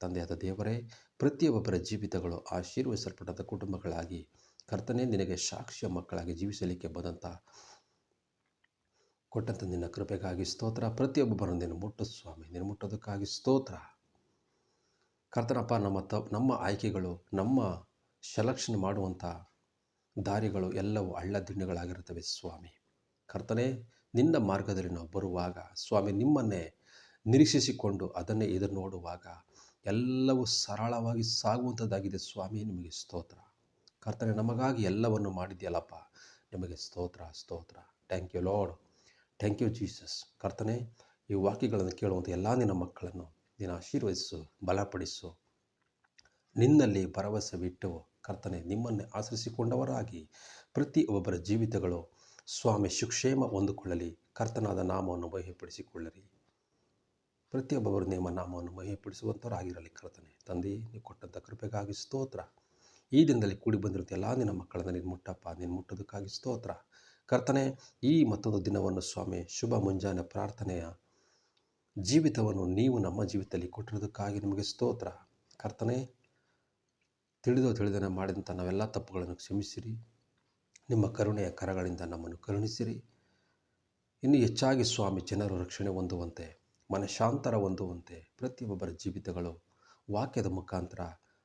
ತಂದೆಯಾದ ದೇವರೇ ಪ್ರತಿಯೊಬ್ಬೊಬ್ಬರ ಜೀವಿತಗಳು ಆಶೀರ್ವದಿಸಲ್ಪಟ್ಟಂಥ ಕುಟುಂಬಗಳಾಗಿ ಕರ್ತನೆ, ನಿನಗೆ ಸಾಕ್ಷ್ಯ ಮಕ್ಕಳಾಗಿ ಜೀವಿಸಲಿಕ್ಕೆ ಬಂದಂಥ ಕೊಟ್ಟಂಥ ನಿನ್ನ ಕೃಪೆಗಾಗಿ ಸ್ತೋತ್ರ. ಪ್ರತಿಯೊಬ್ಬೊಬ್ಬರನ್ನು ನಿನ್ನ ಮುಟ್ಟು ಸ್ವಾಮಿ ನಿನ್ನ ಮುಟ್ಟೋದಕ್ಕಾಗಿ ಸ್ತೋತ್ರ. ಕರ್ತನಪ್ಪ, ನಮ್ಮ ತ, ನಮ್ಮ ಆಯ್ಕೆಗಳು, ನಮ್ಮ ಸೆಲೆಕ್ಷನ್ ಮಾಡುವಂಥ ದಾರಿಗಳು ಎಲ್ಲವೂ ಹಳ್ಳ ದಿಣ್ಣೆಗಳಾಗಿರುತ್ತವೆ ಸ್ವಾಮಿ. ಕರ್ತನೆ, ನಿನ್ನ ಮಾರ್ಗದಲ್ಲಿ ನಾವು ಬರುವಾಗ, ಸ್ವಾಮಿ, ನಿಮ್ಮನ್ನೇ ನಿರೀಕ್ಷಿಸಿಕೊಂಡು ಅದನ್ನೇ ಎದುರು ನೋಡುವಾಗ ಎಲ್ಲವೂ ಸರಳವಾಗಿ ಸಾಗುವಂಥದ್ದಾಗಿದೆ ಸ್ವಾಮಿ, ನಿಮಗೆ ಸ್ತೋತ್ರ. ಕರ್ತನೆ, ನಮಗಾಗಿ ಎಲ್ಲವನ್ನು ಮಾಡಿದ್ಯಲ್ಲಪ್ಪ ನಿಮಗೆ ಸ್ತೋತ್ರ ಸ್ತೋತ್ರ. Thank you Lord thank you Jesus ಕರ್ತನೆ, ಈ ವಾಕ್ಯಗಳನ್ನು ಕೇಳುವಂಥ ಎಲ್ಲ ನಿನ್ನ ಮಕ್ಕಳನ್ನು ನೀನು ಆಶೀರ್ವದಿಸು, ಬಲಪಡಿಸು. ನಿನ್ನಲ್ಲಿ ಭರವಸೆ ಬಿಟ್ಟು ಕರ್ತನೆ, ನಿಮ್ಮನ್ನೇ ಆಶ್ರಯಿಸಿಕೊಂಡವರಾಗಿ ಪ್ರತಿ ಒಬ್ಬರ ಜೀವಿತಗಳು ಸ್ವಾಮಿ ಸುಕ್ಷೇಮ ಹೊಂದಿಕೊಳ್ಳಲಿ. ಕರ್ತನಾದ ನಾಮವನ್ನು ಬಹಿಪಡಿಸಿಕೊಳ್ಳಲಿ ಪ್ರತಿಯೊಬ್ಬರು ನಿಮ್ಮ ನಾಮವನ್ನು ಮಹಿಪಡಿಸುವಂಥವರಾಗಿರಲಿ ಕರ್ತನೆ. ತಂದೆ, ನೀವು ಕೊಟ್ಟಂಥ ಕೃಪೆಗಾಗಿ ಸ್ತೋತ್ರ. ಈ ದಿನದಲ್ಲಿ ಕೂಡಿ ಬಂದಿರುತ್ತೆ ಎಲ್ಲ ನಿನ್ನ ಮಕ್ಕಳನ್ನು ನೀನು ಮುಟ್ಟಪ್ಪ, ನೀನು ಮುಟ್ಟೋದಕ್ಕಾಗಿ ಸ್ತೋತ್ರ. ಕರ್ತನೆ, ಈ ಮತ್ತೊಂದು ದಿನವನ್ನು ಸ್ವಾಮಿ, ಶುಭ ಮುಂಜಾನೆ ಪ್ರಾರ್ಥನೆಯ ಜೀವಿತವನ್ನು ನೀವು ನಮ್ಮ ಜೀವಿತದಲ್ಲಿ ಕೊಟ್ಟಿರೋದಕ್ಕಾಗಿ ನಿಮಗೆ ಸ್ತೋತ್ರ. ಕರ್ತನೆ, ತಿಳಿದೋ ತಿಳಿದನೆ ಮಾಡಿದಂಥ ನಾವೆಲ್ಲ ತಪ್ಪುಗಳನ್ನು ಕ್ಷಮಿಸಿರಿ. ನಿಮ್ಮ ಕರುಣೆಯ ಕರಗಳಿಂದ ನಮ್ಮನ್ನು ಕರುಣಿಸಿರಿ. ಇನ್ನು ಹೆಚ್ಚಾಗಿ ಸ್ವಾಮಿ, ಜನರು ರಕ್ಷಣೆ ಹೊಂದುವಂತೆ ಮನಶಾಂತರ ಹೊಂದುವಂತೆ ಪ್ರತಿಯೊಬ್ಬರ ಜೀವಿತಗಳು ವಾಕ್ಯದ ಮುಖಾಂತರ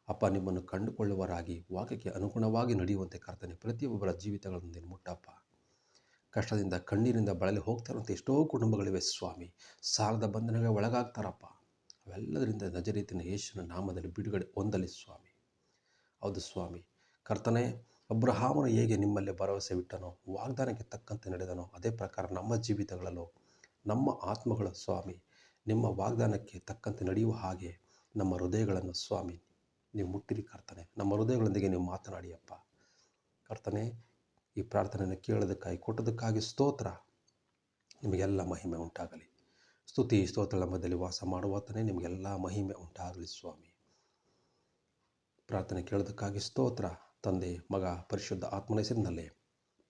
ಅಪ್ಪ ನಿಮ್ಮನ್ನು ಕಂಡುಕೊಳ್ಳುವರಾಗಿ ವಾಕ್ಯಕ್ಕೆ ಅನುಗುಣವಾಗಿ ನಡೆಯುವಂತೆ ಕರ್ತನೆ, ಪ್ರತಿಯೊಬ್ಬರ ಜೀವಿತಗಳನ್ನು ನೀನು ಮುಟ್ಟಪ್ಪ. ಕಷ್ಟದಿಂದ ಕಣ್ಣೀರಿಂದ ಬಳಲಿ ಹೋಗ್ತಾರಂತ ಎಷ್ಟೋ ಕುಟುಂಬಗಳಿವೆ ಸ್ವಾಮಿ. ಸಾಲದ ಬಂಧನಗೆ ಒಳಗಾಗ್ತಾರಪ್ಪ. ಅವೆಲ್ಲದರಿಂದ ನಜರೀತಿನ ಯೇಸುವಿನ ನಾಮದಲ್ಲಿ ಬಿಡುಗಡೆ ಹೊಂದಲಿ ಸ್ವಾಮಿ. ಹೌದು ಸ್ವಾಮಿ. ಕರ್ತನೆ, ಅಬ್ರಹಾಮನು ಹೇಗೆ ನಿಮ್ಮಲ್ಲಿ ಭರವಸೆ ಬಿಟ್ಟನೋ ವಾಗ್ದಾನಕ್ಕೆ ತಕ್ಕಂತೆ ನಡೆದನೋ, ಅದೇ ಪ್ರಕಾರ ನಮ್ಮ ಜೀವಿತಗಳಲ್ಲೂ ನಮ್ಮ ಆತ್ಮಗಳು ಸ್ವಾಮಿ, ನಿಮ್ಮ ವಾಗ್ದಾನಕ್ಕೆ ತಕ್ಕಂತೆ ನಡೆಯುವ ಹಾಗೆ ನಮ್ಮ ಹೃದಯಗಳನ್ನು ಸ್ವಾಮಿ, ನೀವು ಮುಟ್ಟಿರಿ ಕರ್ತನೆ. ನಮ್ಮ ಹೃದಯಗಳೊಂದಿಗೆ ನೀವು ಮಾತನಾಡಿಯಪ್ಪ. ಕರ್ತನೆ ಈ ಪ್ರಾರ್ಥನೆಯನ್ನು ಕೇಳೋದಕ್ಕಾಗಿ, ಕೊಟ್ಟದಕ್ಕಾಗಿ ಸ್ತೋತ್ರ. ನಿಮಗೆಲ್ಲ ಮಹಿಮೆ ಉಂಟಾಗಲಿ. ಸ್ತುತಿ ಸ್ತೋತ್ರಗಳ ಮಧ್ಯದಲ್ಲಿ ವಾಸ ಮಾಡುವಾತನೇ ನಿಮಗೆಲ್ಲ ಮಹಿಮೆ ಉಂಟಾಗಲಿ ಸ್ವಾಮಿ. ಪ್ರಾರ್ಥನೆ ಕೇಳೋದಕ್ಕಾಗಿ ಸ್ತೋತ್ರ. ತಂದೆ, ಮಗ, ಪರಿಶುದ್ಧ ಆತ್ಮನ ಹೆಸರಿನಲ್ಲೇ,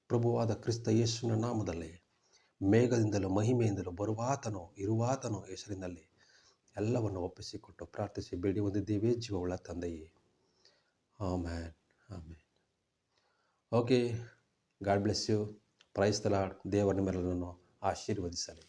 ಪ್ರಭುವಾದ ಕ್ರಿಸ್ತ ಯೇಸುವಿನ ನಾಮದಲ್ಲಿ, ಮೇಘದಿಂದಲೂ ಮಹಿಮೆಯಿಂದಲೂ ಬರುವಾತನೋ, ಇರುವಾತನೋ ಹೆಸರಿನಲ್ಲಿ ಎಲ್ಲವನ್ನು ಒಪ್ಪಿಸಿಕೊಟ್ಟು ಪ್ರಾರ್ಥಿಸಿ ಬೇಡಿ ಹೊಂದಿದ್ದೇವೆ ಜೀವವುಳ್ಳ ತಂದೆಯೇ. Amen amen. Okay. God bless you praise the Lord ದೇವರ ನಿಮ್ಮೆಲ್ಲರನ್ನು ಆಶೀರ್ವದಿಸಲಿ